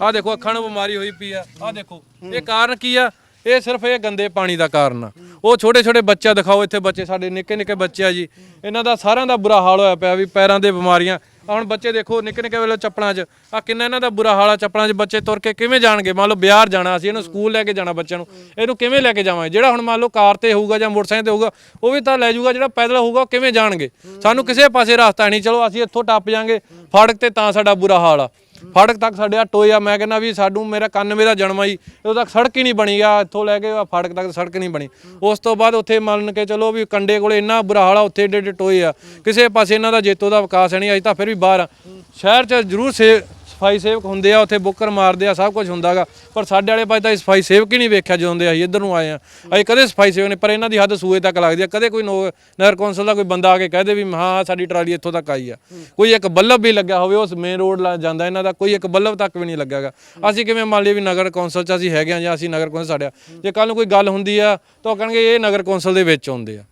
ਆ ਦੇਖੋ, ਅੱਖਾਂ ਨੂੰ ਬਿਮਾਰੀ ਹੋਈ ਪਈ ਆ ਆ ਦੇਖੋ। ਇਹ ਕਾਰਨ ਕੀ ਆ? ਇਹ ਸਿਰਫ ਇਹ ਗੰਦੇ ਪਾਣੀ ਦਾ ਕਾਰਨ ਆ। ਉਹ ਛੋਟੇ ਛੋਟੇ ਬੱਚਾ ਦਿਖਾਓ, ਇੱਥੇ ਬੱਚੇ, ਸਾਡੇ ਨਿੱਕੇ ਨਿੱਕੇ ਬੱਚੇ ਆ ਜੀ। ਇਹਨਾਂ ਦਾ ਸਾਰਿਆਂ ਦਾ ਬੁਰਾ ਹਾਲ ਹੋਇਆ ਪਿਆ ਵੀ ਪੈਰਾਂ ਦੇ ਬਿਮਾਰੀਆਂ। ਆਹ ਹੁਣ ਬੱਚੇ ਦੇਖੋ, ਨਿੱਕੇ ਨਿੱਕੇ ਵੇਲੇ ਚੱਪਲਾਂ 'ਚ ਆ ਕਿੰਨਾ ਇਹਨਾਂ ਦਾ ਬੁਰਾ ਹਾਲ ਆ, ਚੱਪਲਾਂ 'ਚ ਬੱਚੇ ਤੁਰ ਕੇ ਕਿਵੇਂ ਜਾਣਗੇ? ਮੰਨ ਲਓ ਬਿਹਾਰ ਜਾਣਾ ਅਸੀਂ, ਇਹਨੂੰ ਸਕੂਲ ਲੈ ਕੇ ਜਾਣਾ ਬੱਚਿਆਂ ਨੂੰ। ਇਹਨੂੰ ਕਿਵੇਂ ਲੈ ਕੇ ਜਾਵਾਂਗੇ? ਜਿਹੜਾ ਹੁਣ ਮੰਨ ਲਓ ਕਾਰ ਤੇ ਹੋਊਗਾ ਜਾਂ ਮੋਟਰਸਾਈਕਲ ਤੇ ਹੋਊਗਾ, ਉਹ ਵੀ ਤਾਂ ਲੈ ਜਾਊਗਾ, ਜਿਹੜਾ ਪੈਦਲ ਹੋਊਗਾ, ਉਹ ਕਿਵੇਂ ਜਾਣਗੇ? ਸਾਨੂੰ ਕਿਸੇ ਪਾਸੇ ਰਸਤਾ ਨਹੀਂ, ਚਲੋ ਅਸੀਂ ਇੱਥੋਂ ਟੱਪ ਜਾਾਂਗੇ, ਫਾੜਕ ਤੇ ਤਾਂ ਸਾਡਾ ਬੁਰਾ ਹਾਲ ਆ। ਫੜਕ ਤੱਕ ਸਾਡੇ ਆ ਟੋਏ ਆ, ਮੈਂ ਕਹਿੰਦਾ ਵੀ ਸਾਨੂੰ ਮੇਰਾ 91 ਦਾ ਜਨਮ ਆਈ ਉਦੋਂ ਤੱਕ ਸੜਕ ਹੀ ਨਹੀਂ ਬਣੀ ਆ, ਇੱਥੋਂ ਲੈ ਕੇ ਆ ਫੜਕ ਤੱਕ ਸੜਕ ਨਹੀਂ ਬਣੀ। ਉਸ ਤੋਂ ਬਾਅਦ ਉੱਥੇ ਮੰਨ ਕੇ ਚਲੋ ਵੀ ਕੰਡੇ ਕੋਲੇ ਇੰਨਾ ਬੁਰਾ ਹਾਲ ਆ, ਉੱਥੇ ਏਡੇ ਏਡੇ ਟੋਏ ਆ। ਕਿਸੇ ਪਾਸੇ ਇਹਨਾਂ ਦਾ ਜੇਤੋ ਦਾ ਵਿਕਾਸ ਹੈ ਨਹੀਂ, ਅਜੇ ਤਾਂ ਫਿਰ ਵੀ ਬਾਹਰ ਆ। ਸ਼ਹਿਰ 'ਚ ਜ਼ਰੂਰ ਸੇ ਸਫ਼ਾਈ ਸੇਵਕ ਹੁੰਦੇ ਆ, ਉੱਥੇ ਬੁੱਕਰ ਮਾਰਦੇ ਆ, ਸਭ ਕੁਝ ਹੁੰਦਾਗਾ। ਪਰ ਸਾਡੇ ਵਾਲੇ ਪਾਸੇ ਤਾਂ ਸਫ਼ਾਈ ਸੇਵਕ ਹੀ ਨਹੀਂ ਵੇਖਿਆ ਜਦੋਂ ਦੇ ਅਸੀਂ ਇੱਧਰ ਨੂੰ ਆਏ ਆ। ਅਸੀਂ ਕਦੇ ਸਫ਼ਾਈ ਸੇਵਕ ਨੇ ਪਰ ਇਹਨਾਂ ਦੀ ਹੱਦ ਸੂਏ ਤੱਕ ਲੱਗਦੀ ਆ। ਕਦੇ ਕੋਈ ਨੋ- ਨਗਰ ਕੌਂਸਲ ਦਾ ਕੋਈ ਬੰਦਾ ਆ ਕੇ ਕਹਦੇ ਵੀ, ਹਾਂ, ਸਾਡੀ ਟਰਾਲੀ ਇੱਥੋਂ ਤੱਕ ਆਈ ਆ। ਕੋਈ ਇੱਕ ਬੱਲਬ ਵੀ ਲੱਗਿਆ ਹੋਵੇ, ਉਸ ਮੇਨ ਰੋਡ ਲਾ ਜਾਂਦਾ ਇਹਨਾਂ ਦਾ, ਕੋਈ ਇੱਕ ਬੱਲਬ ਤੱਕ ਵੀ ਨਹੀਂ ਲੱਗਾਗਾ ਅਸੀਂ ਕਿਵੇਂ ਮੰਨ ਲਈਏ ਵੀ ਨਗਰ ਕੌਂਸਲ 'ਚ ਅਸੀਂ ਹੈਗੇ ਆ ਜਾਂ ਅਸੀਂ ਨਗਰ ਕੌਂਸਲ ਸਾਡਿਆ ਜੇ ਕੱਲ ਨੂੰ ਕੋਈ ਗੱਲ ਹੁੰਦੀ ਆ, ਤਾਂ ਉਹ ਕਹਿਣਗੇ ਇਹ ਨਗਰ ਕੌਂਸਲ ਦੇ ਵਿੱਚ ਆਉਂਦੇ ਆ।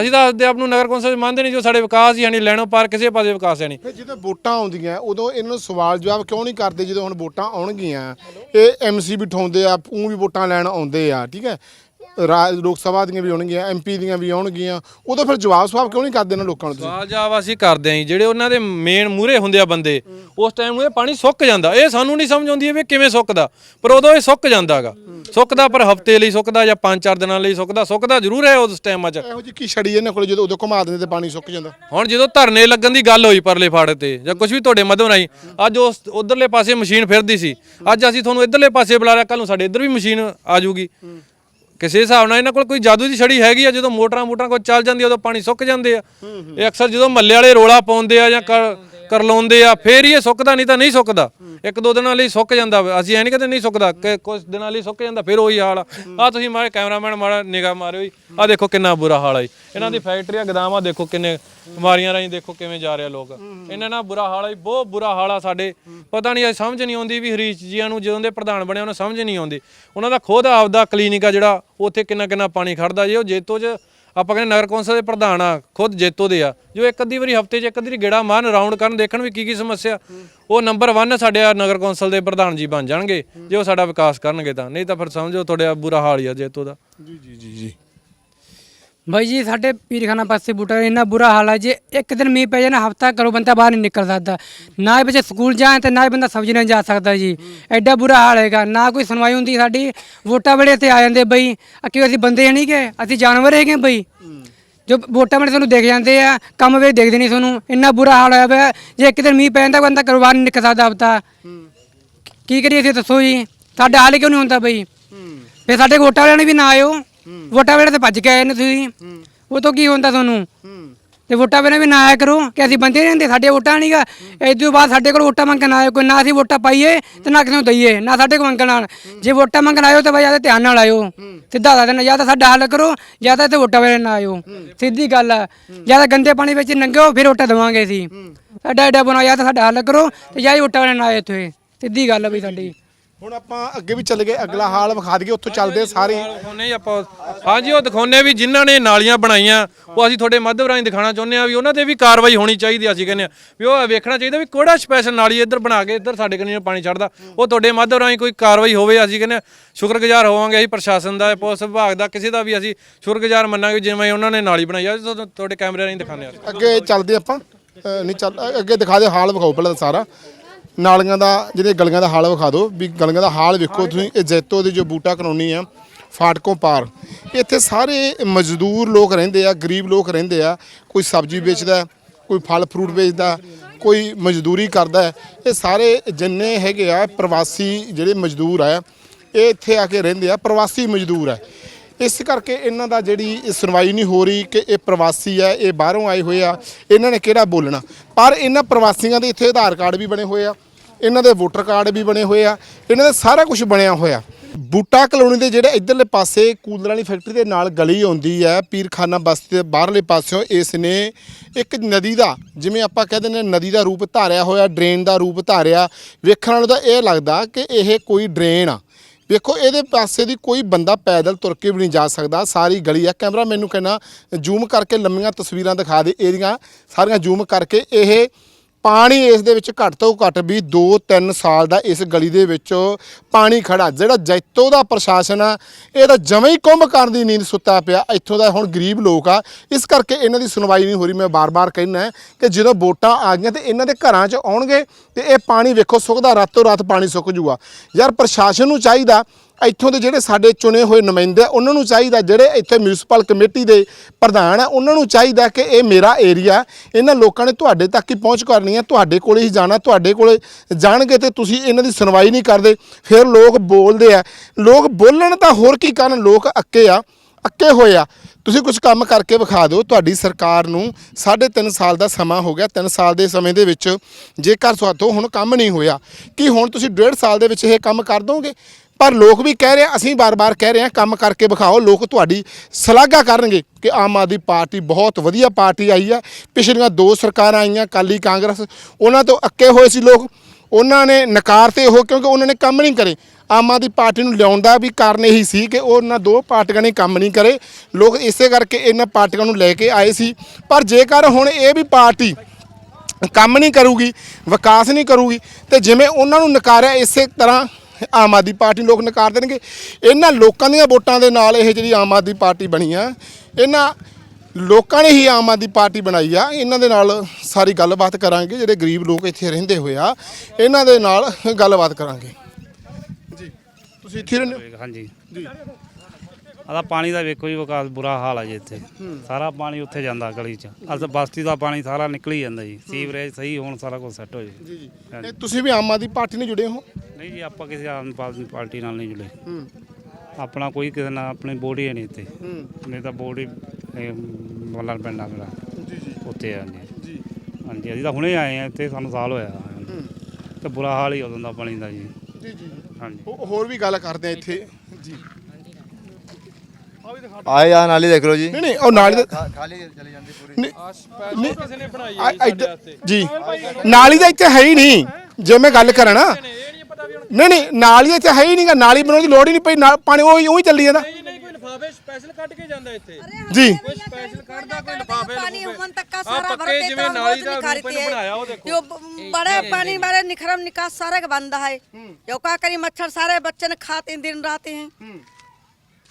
ਅਸੀਂ ਤਾਂ ਆਪਦੇ ਆਪ ਨੂੰ ਨਗਰ ਕੌਂਸਲ 'ਚ ਮੰਨਦੇ ਨਹੀਂ, ਜੋ ਸਾਡੇ ਵਿਕਾਸ ਹੀ ਹੈ ਨਹੀਂ, ਲੈਣੋ ਪਾਰ ਕਿਸੇ ਪਾਸੇ ਵਿਕਾਸ ਹੈ ਨਹੀਂ।
ਜਦੋਂ ਵੋਟਾਂ ਆਉਂਦੀਆਂ, ਉਦੋਂ ਇਹਨਾਂ ਨੂੰ ਸਵਾਲ ਜਵਾਬ ਕਿਉਂ ਨਹੀਂ ਕਰਦੇ ਜਦੋਂ ਹੁਣ ਵੋਟਾਂ ਆਉਣਗੀਆਂ? ਇਹ ਐਮਸੀ ਬਿਠਾਉਂਦੇ ਆ ਉਹ ਵੀ ਵੋਟਾਂ ਲੈਣ ਆਉਂਦੇ ਆ, ਠੀਕ ਹੈ? ਰਾ- ਲੋਕ ਸਭਾ ਦੀਆਂ ਵੀ ਆਉਣਗੀਆਂ ਐਮਪੀ ਦੀਆਂ ਵੀ ਆਉਣਗੀਆਂ ਉਦੋਂ ਫਿਰ ਜਵਾਬ ਸਵਾਬ ਕਿਉਂ ਨਹੀਂ ਕਰਦੇ ਇਹਨਾਂ ਲੋਕਾਂ ਨੂੰ ਤੁਸੀਂ?
ਸਵਾਲ ਜਵਾਬ ਅਸੀਂ ਕਰਦੇ ਆਂ ਜੀ। ਜਿਹੜੇ ਉਹਨਾਂ ਦੇ ਮੇਨ ਮੂਰੇ ਹੁੰਦੇ ਆ ਬੰਦੇ ਉਸ ਟਾਈਮ ਨੂੰ ਇਹ ਪਾਣੀ ਸੁੱਕ ਜਾਂਦਾ ਇਹ ਸਾਨੂੰ ਨਹੀਂ ਸਮਝ ਆਉਂਦੀ ਵੀ ਕਿਵੇਂ ਸੁੱਕਦਾ ਪਰ ਉਦੋਂ ਇਹ ਸੁੱਕ ਜਾਂਦਾਗਾ। ਸੁੱਕਦਾ ਪਰ ਹਫ਼ਤੇ ਲਈ ਸੁੱਕਦਾ ਜਾਂ 5-4 ਦਿਨਾਂ ਲਈ ਸੁੱਕਦਾ ਸੁੱਕਦਾ ਜ਼ਰੂਰ ਹੈ ਉਸ ਟਾਈਮਾਂ 'ਚ।
ਇਹੋ ਜਿਹੀ ਕੀ ਛੜੀ ਇਹਨਾਂ ਕੋਲ ਜਦੋਂ ਉਦੋਂ ਘੁਮਾ ਦਿੰਦੇ ਤੇ ਪਾਣੀ ਸੁੱਕ ਜਾਂਦਾ?
ਹੁਣ ਜਦੋਂ ਧਰਨੇ ਲੱਗਣ ਦੀ ਗੱਲ ਹੋਈ ਪਰਲੇ ਫਾੜੇ ਤੇ ਜਾਂ ਕੁਝ ਵੀ ਤੁਹਾਡੇ ਮਧੋਂ ਰਾਹੀਂ ਅੱਜ ਉਸ ਉਧਰਲੇ ਪਾਸੇ ਮਸ਼ੀਨ ਫਿਰਦੀ ਸੀ ਅੱਜ ਅਸੀਂ ਤੁਹਾਨੂੰ ਇਧਰਲੇ ਪਾਸੇ ਬੁਲਾ ਲਿਆ ਕੱਲ ਨੂੰ ਸਾਡੇ ਇੱਧਰ ਵੀ ਮਸ਼ੀਨ ਆ ਜਾਊਗੀ। ਕਿਸੇ ਹਿਸਾਬ ਨਾਲ ਇਹਨਾਂ ਕੋਲ ਕੋਈ ਜਾਦੂ ਦੀ ਛੜੀ ਹੈਗੀ ਆ ਜਦੋਂ ਮੋਟਰਾਂ ਮੋਟਰਾਂ ਕੋਲ ਚੱਲ ਜਾਂਦੀ ਆ ਉਦੋਂ ਪਾਣੀ ਸੁੱਕ ਜਾਂਦੇ ਆ। ਇਹ ਅਕਸਰ ਜਦੋਂ ਮੱਲੇ ਵਾਲੇ ਰੋਲਾ ਪਾਉਂਦੇ ਆ ਜਾਂ ਕਰਲਾਉਂਦੇ ਆ, ਫੇਰ ਹੀ ਇਹ ਸੁੱਕਦਾ, ਨਹੀਂ ਤਾਂ ਨਹੀਂ ਸੁੱਕਦਾ। ਇੱਕ ਦੋ ਦਿਨਾਂ ਲਈ ਸੁੱਕ ਜਾਂਦਾ ਅਸੀਂ ਐ ਨਹੀਂ ਕਹਿੰਦੇ ਨਹੀਂ ਸੁੱਕਦਾ, ਕਿ ਕੁਝ ਦਿਨਾਂ ਲਈ ਸੁੱਕ ਜਾਂਦਾ, ਫਿਰ ਉਹੀ ਹਾਲ ਆ। ਆ ਤੁਸੀਂ ਮਾਰੇ ਕੈਮਰਾਮੈਨ ਮਾੜਾ ਨਿਗਾਹ ਮਾਰਿਓ ਜੀ। ਆ ਦੇਖੋ ਕਿੰਨਾ ਬੁਰਾ ਹਾਲ ਆ ਜੀ। ਇਹਨਾਂ ਦੀ ਫੈਕਟਰੀਆਂ, ਗਦਾਮਾਂ ਦੇਖੋ ਕਿੰਨੇ, ਬਿਮਾਰੀਆਂ ਰਾਹੀਂ ਦੇਖੋ ਕਿਵੇਂ ਜਾ ਰਿਹਾ ਲੋਕ। ਇਹਨਾਂ ਨਾਲ ਬੁਰਾ ਹਾਲ ਆ ਬਹੁਤ ਬੁਰਾ ਹਾਲ ਆ ਸਾਡੇ। ਪਤਾ ਨਹੀਂ ਇਹ ਸਮਝ ਨਹੀਂ ਆਉਂਦੀ ਵੀ ਹਰੀਸ਼ ਜੀਆਂ ਨੂੰ ਜਦੋਂ ਦੇ ਪ੍ਰਧਾਨ ਬਣਿਆ, ਉਹਨਾਂ ਸਮਝ ਨਹੀਂ ਆਉਂਦੀ। ਉਹਨਾਂ ਦਾ ਖੁਦ ਆਪਦਾ ਕਲੀਨਿਕ ਆ ਜਿਹੜਾ, ਉੱਥੇ ਕਿੰਨਾ ਕਿੰਨਾ ਪਾਣੀ ਖੜਦਾ ਜੇ। ਉਹ ਜੇਤੋ 'ਚ ਆਪਾਂ ਕਹਿੰਦੇ ਨਗਰ ਕੌਂਸਲ ਦੇ ਪ੍ਰਧਾਨ ਆ, ਖੁਦ ਜੇਤੋ ਦੇ ਆ। ਜੋ ਇੱਕ ਅੱਧੀ ਵਾਰੀ ਹਫ਼ਤੇ 'ਚ ਇੱਕ ਅੱਧੀ ਗੇੜਾ ਮਾਰਨ, ਰਾਉਂਡ ਕਰਨ, ਦੇਖਣ ਵੀ ਕੀ ਕੀ ਸਮੱਸਿਆ। ਉਹ ਨੰਬਰ 1 ਸਾਡੇ ਆ ਨਗਰ ਕੌਂਸਲ ਦੇ ਪ੍ਰਧਾਨ ਜੀ ਬਣ ਜਾਣਗੇ, ਜੇ ਉਹ ਸਾਡਾ ਵਿਕਾਸ ਕਰਨਗੇ ਤਾਂ। ਨਹੀਂ ਤਾਂ ਫਿਰ ਸਮਝੋ ਤੁਹਾਡਾ ਬੁਰਾ ਹਾਲ ਹੀ ਆ ਜੇਤੋ ਦਾ।
ਜੀ ਜੀ ਜੀ ਜੀ।
ਬਾਈ ਜੀ ਸਾਡੇ ਪੀਰਖਾਨਾ ਪਾਸੇ ਬੂਟਾ ਇੰਨਾ ਬੁਰਾ ਹਾਲ ਹੈ ਜੇ ਇੱਕ ਦਿਨ ਮੀਂਹ ਪੈ ਨਾ ਹਫਤਾ ਕਰੋ ਬੰਦਾ ਬਾਹਰ ਨਹੀਂ ਨਿਕਲ ਸਕਦਾ। ਨਾ ਹੀ ਬੱਚੇ ਸਕੂਲ ਜਾਣ ਤੇ ਨਾ ਹੀ ਬੰਦਾ ਸਬਜ਼ੀ ਲੈਣ ਜਾ ਸਕਦਾ ਜੀ। ਐਡਾ ਬੁਰਾ ਹਾਲ ਹੈਗਾ ਨਾ ਕੋਈ ਸੁਣਵਾਈ ਹੁੰਦੀ ਸਾਡੀ। ਵੋਟਾਂ ਵੇਲੇ ਤੇ ਆ ਜਾਂਦੇ ਬਈ। ਕਿਉਂ ਅਸੀਂ ਬੰਦੇ ਨਹੀਂ ਗਏ ਅਸੀਂ ਜਾਨਵਰ ਹੈਗੇ ਬਈ। ਜੋ ਵੋਟਾਂ ਵੇਲੇ ਤੁਹਾਨੂੰ ਦੇਖ ਜਾਂਦੇ ਆ ਕੰਮ ਵੇਲੇ ਦੇਖਦੇ ਨਹੀਂ ਤੁਹਾਨੂੰ। ਇੰਨਾ ਬੁਰਾ ਹਾਲ ਹੋਇਆ ਪਿਆ ਜੇ ਇੱਕ ਦਿਨ ਮੀਂਹ ਪੈ ਜਾਂਦਾ ਬੰਦਾ ਘਰੋਂ ਬਾਹਰ ਨਹੀਂ ਨਿਕਲ ਸਕਦਾ ਹਫਤਾ। ਕੀ ਕਰੀਏ ਅਸੀਂ ਦੱਸੋ ਜੀ? ਸਾਡਾ ਹਾਲ ਕਿਉਂ ਨਹੀਂ ਹੁੰਦਾ ਬਈ? ਫੇ ਸਾਡੇ ਵੋਟਾਂ ਵਾਲਿਆਂ ਨੇ ਵੀ ਨਾ ਆਇਓ। ਵੋਟਾਂ ਵੇਲੇ ਤੇ ਭੱਜ ਕੇ ਆਏ ਨੇ ਤੁਸੀਂ। ਉਹ ਤੋਂ ਕੀ ਹੁੰਦਾ ਤੁਹਾਨੂੰ? ਤੇ ਵੋਟਾਂ ਵੇਲੇ ਵੀ ਨਾ ਆਇਆ ਕਰੋ ਕਿ ਅਸੀਂ ਬੰਦੇ ਰਹਿੰਦੇ ਸਾਡੇ ਵੋਟਾਂ ਨਹੀਂਗਾ ਇਸ ਤੋਂ ਬਾਅਦ ਸਾਡੇ ਕੋਲ ਵੋਟਾਂ ਮੰਗਣ ਆਇਓ ਕੋਈ ਨਾ ਅਸੀਂ ਵੋਟਾਂ ਪਾਈਏ ਤੇ ਨਾ ਕਿਸੇ ਨੂੰ ਦਈਏ ਨਾ ਸਾਡੇ ਕੋਲ ਮੰਗਣ ਆਉਣ। ਜੇ ਵੋਟਾਂ ਮੰਗਣ ਆਇਓ ਤਾਂ ਬਈ ਜ਼ਿਆਦਾ ਧਿਆਨ ਨਾਲ ਆਇਓ। ਸਿੱਧਾ ਦੱਸ ਦੇਣਾ ਜਾਂ ਤਾਂ ਸਾਡਾ ਹੱਲ ਕਰੋ ਜਾਂ ਤਾਂ ਇੱਥੇ ਵੋਟਾਂ ਵੇਲੇ ਨਾ ਆਇਓ। ਸਿੱਧੀ ਗੱਲ ਆ। ਜਾਂ ਤਾਂ ਗੰਦੇ ਪਾਣੀ ਵਿੱਚ ਨੰਗਿਓ ਫਿਰ ਵੋਟਾਂ ਦੇਵਾਂਗੇ ਅਸੀਂ। ਸਾਡਾ ਐਡਾ ਬਣਾ ਜਾਂ ਤਾਂ ਸਾਡਾ ਹੱਲ ਕਰੋ ਤੇ ਜਾਂ ਹੀ ਵੋਟਾਂ ਵੇਲੇ ਨਾ ਆਇਓ ਇੱਥੇ। ਸਿੱਧੀ ਗੱਲ ਆ ਬਈ ਸਾਡੀ।
ਹੁਣ ਆਪਾਂ ਅੱਗੇ ਵੀ ਚੱਲ ਗਏ ਅਗਲਾ ਹਾਲ ਵਿਖਾ ਦਈਏ ਉੱਥੋਂ ਚੱਲਦੇ ਸਾਰੇ।
ਦਿਖਾਉਨੇ ਹੀ ਆਪਾਂ। ਹਾਂਜੀ ਉਹ ਦਿਖਾਉਨੇ ਵੀ ਜਿਨ੍ਹਾਂ ਨੇ ਨਾਲੀਆਂ ਬਣਾਈਆਂ ਉਹ ਅਸੀਂ ਤੁਹਾਡੇ ਮਾਧਿਅਮ ਰਾਹੀਂ ਦਿਖਾਣਾ ਚਾਹੁੰਦੇ ਆ ਵੀ ਉਹਨਾਂ ਤੇ ਵੀ ਕਾਰਵਾਈ ਹੋਣੀ ਚਾਹੀਦੀ ਅਸੀਂ ਕਹਿੰਦੇ ਆ ਵੀ ਉਹ ਵੇਖਣਾ ਚਾਹੀਦਾ ਵੀ ਕਿਹੜਾ ਸਪੈਸ਼ਲ ਨਾਲੀ ਇੱਧਰ ਬਣਾ ਕੇ ਇੱਧਰ ਸਾਡੇ ਕੰਨੀ ਪਾਣੀ ਛੱਡਦਾ। ਉਹ ਤੁਹਾਡੇ ਮਾਧਿਅਮ ਰਾਹੀਂ ਕੋਈ ਕਾਰਵਾਈ ਹੋਵੇ ਅਸੀਂ ਕਹਿੰਦੇ ਆ ਸ਼ੁਕਰਗੁਜ਼ਾਰ ਹੋਵਾਂਗੇ ਅਸੀਂ ਪ੍ਰਸ਼ਾਸਨ ਦਾ ਪੁਲਿਸ ਵਿਭਾਗ ਦਾ ਕਿਸੇ ਦਾ ਵੀ ਅਸੀਂ ਸ਼ੁਕਰਗੁਜ਼ਾਰ ਮੰਨਾਂਗੇ ਜਿਵੇਂ ਉਹਨਾਂ ਨੇ ਨਾਲੀ ਬਣਾਈ ਆ। ਤੁਹਾਡੇ ਕੈਮਰੇ ਰਾਹੀਂ ਦਿਖਾਉਂਦੇ ਆ
ਅੱਗੇ ਚੱਲਦੇ ਆਪਾਂ ਨਹੀਂ ਚੱਲ ਅੱਗੇ ਦਿਖਾ ਦਿਓ ਹਾਲ ਵਿਖਾਓ ਪਹਿਲਾਂ ਸਾਰਾ। ਨਾਲੀਆਂ ਦਾ ਜਿਹੜੇ ਗਲੀਆਂ ਦਾ ਹਾਲ ਵਿਖਾ ਦਿਓ। ਵੀ ਗਲੀਆਂ ਦਾ ਹਾਲ ਵੇਖੋ ਤੁਸੀਂ ਇਹ ਜੈਤੋ ਦੀ ਜੋ ਬੂਟਾ ਕਲੋਨੀ ਆ ਫਾਟਕੋਂ ਪਾਰ। ਇੱਥੇ ਸਾਰੇ ਮਜ਼ਦੂਰ ਲੋਕ ਰਹਿੰਦੇ ਆ ਗਰੀਬ ਲੋਕ ਰਹਿੰਦੇ ਆ ਕੋਈ ਸਬਜ਼ੀ ਵੇਚਦਾ ਕੋਈ ਫਲ ਫਰੂਟ ਵੇਚਦਾ ਕੋਈ ਮਜ਼ਦੂਰੀ ਕਰਦਾ। ਇਹ ਸਾਰੇ ਜਿੰਨੇ ਹੈਗੇ ਆ ਪ੍ਰਵਾਸੀ ਜਿਹੜੇ ਮਜ਼ਦੂਰ ਆ ਇਹ ਇੱਥੇ ਆ ਕੇ ਰਹਿੰਦੇ ਆ ਪ੍ਰਵਾਸੀ ਮਜ਼ਦੂਰ ਆ। ਇਸ ਕਰਕੇ ਇਹਨਾਂ ਦਾ ਜਿਹੜੀ ਇਹ ਸੁਣਵਾਈ ਨਹੀਂ ਹੋ ਰਹੀ ਕਿ ਇਹ ਪ੍ਰਵਾਸੀ ਆ ਇਹ ਬਾਹਰੋਂ ਆਏ ਹੋਏ ਆ, ਇਹਨਾਂ ਨੇ ਕਿਹੜਾ ਬੋਲਣਾ? ਪਰ ਇਹਨਾਂ ਪ੍ਰਵਾਸੀਆਂ ਦੇ ਇੱਥੇ ਆਧਾਰ ਕਾਰਡ ਵੀ ਬਣੇ ਹੋਏ ਆ, ਇਹਨਾਂ ਦੇ ਵੋਟਰ ਕਾਰਡ ਵੀ ਬਣੇ ਹੋਏ ਆ, ਇਹਨਾਂ ਦਾ ਸਾਰਾ ਕੁਝ ਬਣਿਆ ਹੋਇਆ। ਬੂਟਾ ਕਲੋਨੀ ਦੇ ਜਿਹੜੇ ਇਧਰਲੇ ਪਾਸੇ ਕੂਲਰ ਵਾਲੀ ਫੈਕਟਰੀ ਦੇ ਨਾਲ ਗਲੀ ਆਉਂਦੀ ਹੈ, ਪੀਰਖਾਨਾ ਬਸਤੀ ਦੇ ਬਾਹਰਲੇ ਪਾਸਿਓਂ ਇਸ ਨੇ ਇੱਕ ਨਦੀ ਦਾ, ਜਿਵੇਂ ਆਪਾਂ ਕਹਿੰਦੇ ਨੇ ਨਦੀ ਦਾ ਰੂਪ ਧਾਰਿਆ ਹੋਇਆ, ਡਰੇਨ ਦਾ ਰੂਪ ਧਾਰਿਆ, ਵੇਖਣ ਵਾਲੇ ਤਾਂ ਇਹ ਲੱਗਦਾ ਕਿ ਇਹ ਕੋਈ ਡਰੇਨ ਆ। ਵੇਖੋ, ਇਹਦੇ ਪਾਸੇ ਦੀ ਕੋਈ ਬੰਦਾ ਪੈਦਲ ਤੁਰ ਕੇ ਵੀ ਨਹੀਂ ਜਾ ਸਕਦਾ। ਸਾਰੀ ਗਲੀ ਆ। ਕੈਮਰਾ ਮੈਨੂੰ ਕਹਿੰਦਾ ਜ਼ੂਮ ਕਰਕੇ ਲੰਮੀਆਂ ਤਸਵੀਰਾਂ ਦਿਖਾ ਦੇ। ਇਹਦੀਆਂ ਸਾਰੀਆਂ ਜ਼ੂਮ ਕਰਕੇ ਇਹ ਪਾਣੀ ਇਸ ਦੇ ਵਿੱਚ ਘੱਟ ਤੋਂ ਘੱਟ ਵੀ 2-3 ਸਾਲ ਦਾ ਇਸ ਗਲੀ ਦੇ ਵਿੱਚ ਪਾਣੀ ਖੜਾ। ਜਿਹੜਾ ਜੈਤੋ ਦਾ ਪ੍ਰਸ਼ਾਸਨ ਆ, ਇਹ ਤਾਂ ਜਮਾਂ ਹੀ ਕੁੰਭ ਕਰਨ ਦੀ ਨੀਂਦ ਸੁੱਤਾ ਪਿਆ। ਇੱਥੋਂ ਦਾ ਹੁਣ ਗਰੀਬ ਲੋਕ ਆ, ਇਸ ਕਰਕੇ ਇਹਨਾਂ ਦੀ ਸੁਣਵਾਈ ਨਹੀਂ ਹੋ ਰਹੀ। ਮੈਂ ਬਾਰ-ਬਾਰ ਕਹਿਣਾ ਕਿ ਜਦੋਂ ਵੋਟਾਂ ਆ ਗਈਆਂ ਤੇ ਇਹਨਾਂ ਦੇ ਘਰਾਂ 'ਚ ਆਉਣਗੇ ਤੇ ਇਹ ਪਾਣੀ ਵੇਖੋ ਸੁੱਕਦਾ, ਰਾਤੋਂ ਰਾਤ ਪਾਣੀ ਸੁੱਕ ਜੂਗਾ। ਯਾਰ ਪ੍ਰਸ਼ਾਸਨ ਨੂੰ ਚਾਹੀਦਾ ਇੱਥੋਂ ਦੇ ਜਿਹੜੇ ਸਾਡੇ ਚੁਣੇ ਹੋਏ ਨੁਮਾਇੰਦੇ ਆ, ਉਹਨਾਂ ਨੂੰ ਚਾਹੀਦਾ ਜਿਹੜੇ ਇੱਥੇ ਮਿਊਨਿਸਪਲ ਕਮੇਟੀ ਦੇ ਪ੍ਰਧਾਨ ਆ, ਉਹਨਾਂ ਨੂੰ ਚਾਹੀਦਾ ਕਿ ਇਹ ਮੇਰਾ ਏਰੀਆ ਇਹਨਾਂ ਲੋਕਾਂ ਨੇ ਤੁਹਾਡੇ ਤੱਕ ਹੀ ਪਹੁੰਚ ਕਰਨੀ ਹੈ ਤੁਹਾਡੇ ਕੋਲੇ ਹੀ ਜਾਣਾ, ਤੁਹਾਡੇ ਕੋਲੇ ਜਾਣਗੇ ਤੇ ਤੁਸੀਂ ਇਹਨਾਂ ਦੀ ਸੁਣਵਾਈ ਨਹੀਂ ਕਰਦੇ। ਫਿਰ ਲੋਕ ਬੋਲਦੇ ਆ, ਲੋਕ ਬੋਲਣ ਤਾਂ ਹੋਰ ਕੀ ਕਰਨ, ਲੋਕ ਅੱਕੇ ਆ, ਅੱਕੇ ਹੋਏ ਆ। ਤੁਸੀਂ ਕੁਝ ਕੰਮ ਕਰਕੇ ਵਿਖਾ ਦਿਓ, ਤੁਹਾਡੀ ਸਰਕਾਰ ਨੂੰ 3.5 ਸਾਲ ਦਾ ਸਮਾਂ ਹੋ ਗਿਆ 3 ਸਾਲ ਦੇ ਸਮੇਂ ਦੇ ਵਿੱਚ ਜੇਕਰ ਤੁਹਾਤੋਂ ਹੁਣ ਕੰਮ ਨਹੀਂ ਹੋਇਆ, ਕੀ ਹੁਣ ਤੁਸੀਂ 1.5 ਸਾਲ ਦੇ ਵਿੱਚ ਇਹ ਕੰਮ ਕਰ ਦੋਗੇ? ਪਰ ਲੋਕ ਵੀ ਕਹਿ ਰਹੇ ਆ, ਅਸੀਂ ਬਾਰ-ਬਾਰ ਕਹਿ ਰਹੇ ਆ, ਕੰਮ ਕਰਕੇ ਵਿਖਾਓ, ਲੋਕ ਤੁਹਾਡੀ ਸ਼ਲਾਘਾ ਕਰਨਗੇ ਕਿ ਆਮ ਆਦਮੀ ਪਾਰਟੀ ਬਹੁਤ ਵਧੀਆ ਪਾਰਟੀ ਆਈ ਆ। ਪਿਛਲੀਆਂ ਦੋ ਸਰਕਾਰਾਂ ਆਈਆਂ ਕਾਲੀ ਕਾਂਗਰਸ, ਉਹਨਾਂ ਤੋਂ ਅੱਕੇ ਹੋਏ ਸੀ ਲੋਕ। ਉਹਨਾਂ ਨੇ ਨਕਾਰਤੇ ਉਹ ਕਿਉਂਕਿ ਉਹਨਾਂ ਨੇ ਕੰਮ ਨਹੀਂ ਕਰੇ। ਆਮ ਆਦਮੀ ਪਾਰਟੀ ਨੂੰ ਲਿਆਉਣ ਦਾ ਵੀ ਕਾਰਨ ਇਹੀ ਸੀ ਕਿ ਉਹਨਾਂ ਦੋ ਪਾਰਟੀਆਂ ਨੇ ਕੰਮ ਨਹੀਂ ਕਰੇ। ਲੋਕ ਇਸੇ ਕਰਕੇ ਇਹਨਾਂ ਪਾਰਟੀਆਂ ਨੂੰ ਲੈ ਕੇ ਆਏ ਸੀ। ਪਰ ਜੇਕਰ ਹੁਣ ਇਹ ਵੀ ਪਾਰਟੀ ਕੰਮ ਨਹੀਂ ਕਰੂਗੀ, ਵਿਕਾਸ ਨਹੀਂ ਕਰੂਗੀ, ਤੇ ਜਿਵੇਂ ਉਹਨਾਂ ਨੂੰ ਨਕਾਰਿਆ ਇਸੇ ਤਰ੍ਹਾਂ ਆਮ ਆਦਮੀ ਪਾਰਟੀ ਲੋਕ ਨਕਾਰ ਦੇਣਗੇ। ਇਹਨਾਂ ਲੋਕਾਂ ਦੀਆਂ ਵੋਟਾਂ ਦੇ ਨਾਲ ਇਹ ਜਿਹੜੀ ਆਮ ਆਦਮੀ ਪਾਰਟੀ ਬਣੀ ਆ ਇਹਨਾਂ ਲੋਕਾਂ ਨੇ ਹੀ ਆਮ ਆਦਮੀ ਪਾਰਟੀ ਬਣਾਈ ਆ। ਇਹਨਾਂ ਦੇ ਨਾਲ ਸਾਰੀ ਗੱਲਬਾਤ ਕਰਾਂਗੇ ਜਿਹੜੇ ਗਰੀਬ ਲੋਕ ਇੱਥੇ ਰਹਿੰਦੇ ਹੋਏ ਆ ਇਹਨਾਂ ਦੇ ਨਾਲ ਗੱਲਬਾਤ ਕਰਾਂਗੇ। ਜੀ। ਤੁਸੀਂ ਇੱਥੇ ਰਹਿੰਦੇ ਹੋ?
ਹਾਂਜੀ।
ਜੀ।
ਆਦਾ ਪਾਣੀ ਦਾ ਵੇਖੋ ਜੀ ਵਿਕਾਸ ਬੁਰਾ ਹਾਲ ਆ ਜੀ ਇੱਥੇ। ਸਾਰਾ ਪਾਣੀ ਉੱਥੇ ਜਾਂਦਾ ਗਲੀ 'ਚ। ਅਸ ਬਸਤੀ ਦਾ ਪਾਣੀ ਸਾਰਾ ਨਿਕਲ ਹੀ ਜਾਂਦਾ ਜੀ। ਸੀਵਰੇਜ ਸਹੀ ਹੋਣ ਸਾਰਾ ਕੁਝ ਸੈੱਟ ਹੋ ਜੇ
ਜੀ। ਜੀ ਇਹ ਤੁਸੀਂ ਵੀ ਆਮ ਆਦਮੀ ਪਾਰਟੀ ਨਾਲ ਜੁੜੇ ਹੋ?
ਨਹੀਂ ਜੀ ਆਪਾਂ ਕਿਸੇ ਆਮ ਪਾਰਟੀ- ਪਾਰਟੀ ਨਾਲ ਨਹੀਂ ਜੁੜੇ।
ਹੂੰ।
ਆਪਣਾ ਕੋਈ ਕਿਸੇ ਨਾਲ ਆਪਣੀ ਬੋਰਡ ਹੀ ਨਹੀਂ ਇੱਥੇ।
ਹੂੰ।
ਨਹੀਂ ਤਾਂ ਬੋਰਡ ਹੀ ਮੱਲਰ ਪਿੰਡਾਂ ਮੇਰਾ।
ਜੀ ਜੀ।
ਉੱਥੇ ਆ ਜੀ।
ਜੀ।
ਹਾਂਜੀ ਅਸੀਂ ਤਾਂ ਹੁਣੇ ਆਏ ਆ ਇੱਥੇ ਸਾਨੂੰ ਸਾਲ ਹੋਇਆ। ਤੇ ਬੁਰਾ ਹਾਲ ਹੀ ਉਦੋਂ ਦਾ ਪਾਣੀ ਦਾ ਜੀ।
ਜੀ ਜੀ
ਹਾਂਜੀ।
ਹੋਰ ਵੀ ਗੱਲ ਕਰਦੇ ਆ ਇੱਥੇ। ਜੀ।
ਆਏ ਆ ਨਾਲੀ ਦੇਖ ਲਓ ਜੀ।
ਨਹੀਂ ਨਹੀਂ ਉਹ ਨਾਲੀ
ਖਾਲੀ ਚਲੇ ਜਾਂਦੀ ਪੂਰੀ।
ਆ ਸਪੈਸ਼ਲ ਕਿਸੇ ਨੇ ਬਣਾਈ ਹੈ ਸਾਡੇ ਵਾਸਤੇ। ਜੀ। ਨਾਲੀ ਦਾ ਇੱਥੇ ਹੈ ਹੀ ਨਹੀਂ ਜੇ ਮੈਂ ਗੱਲ ਕਰਾਂ ਨਾ। ਨਹੀਂ ਨਹੀਂ ਨਾਲੀ ਇੱਥੇ ਹੈ ਹੀ ਨਹੀਂਗਾ ਨਾਲੀ ਬਣਾਉਣ ਦੀ ਲੋੜ ਹੀ ਨਹੀਂ ਪਈ ਪਾਣੀ ਉਹ ਉਹੀ ਚੱਲੀ ਜਾਂਦਾ।
ਲਿਫਾਫੇ ਸਪੈਸ਼ਲ ਕੱਢ ਕੇ ਜਾਂਦਾ ਇੱਥੇ।
ਜੀ।
ਕੋਈ ਸਪੈਸ਼ਲ ਕੱਢਦਾ ਕੋਈ ਲਿਫਾਫੇ ਪਾਣੀ ਬਣਾਇਆ ਉਹ ਦੇਖੋ।
ਬੜਾ ਪਾਣੀ ਮਾਰੇ ਨਿਖਰਮ ਨਿਕਾਸ ਸਾਰਾ ਬੰਦਾ ਹੈ। ਜੋ ਕਾ ਮੱਛਰ ਸਾਰੇ ਬੱਚੇ ਨੇ ਖਾਤੇ ਦਿਨ ਰਾਤੇ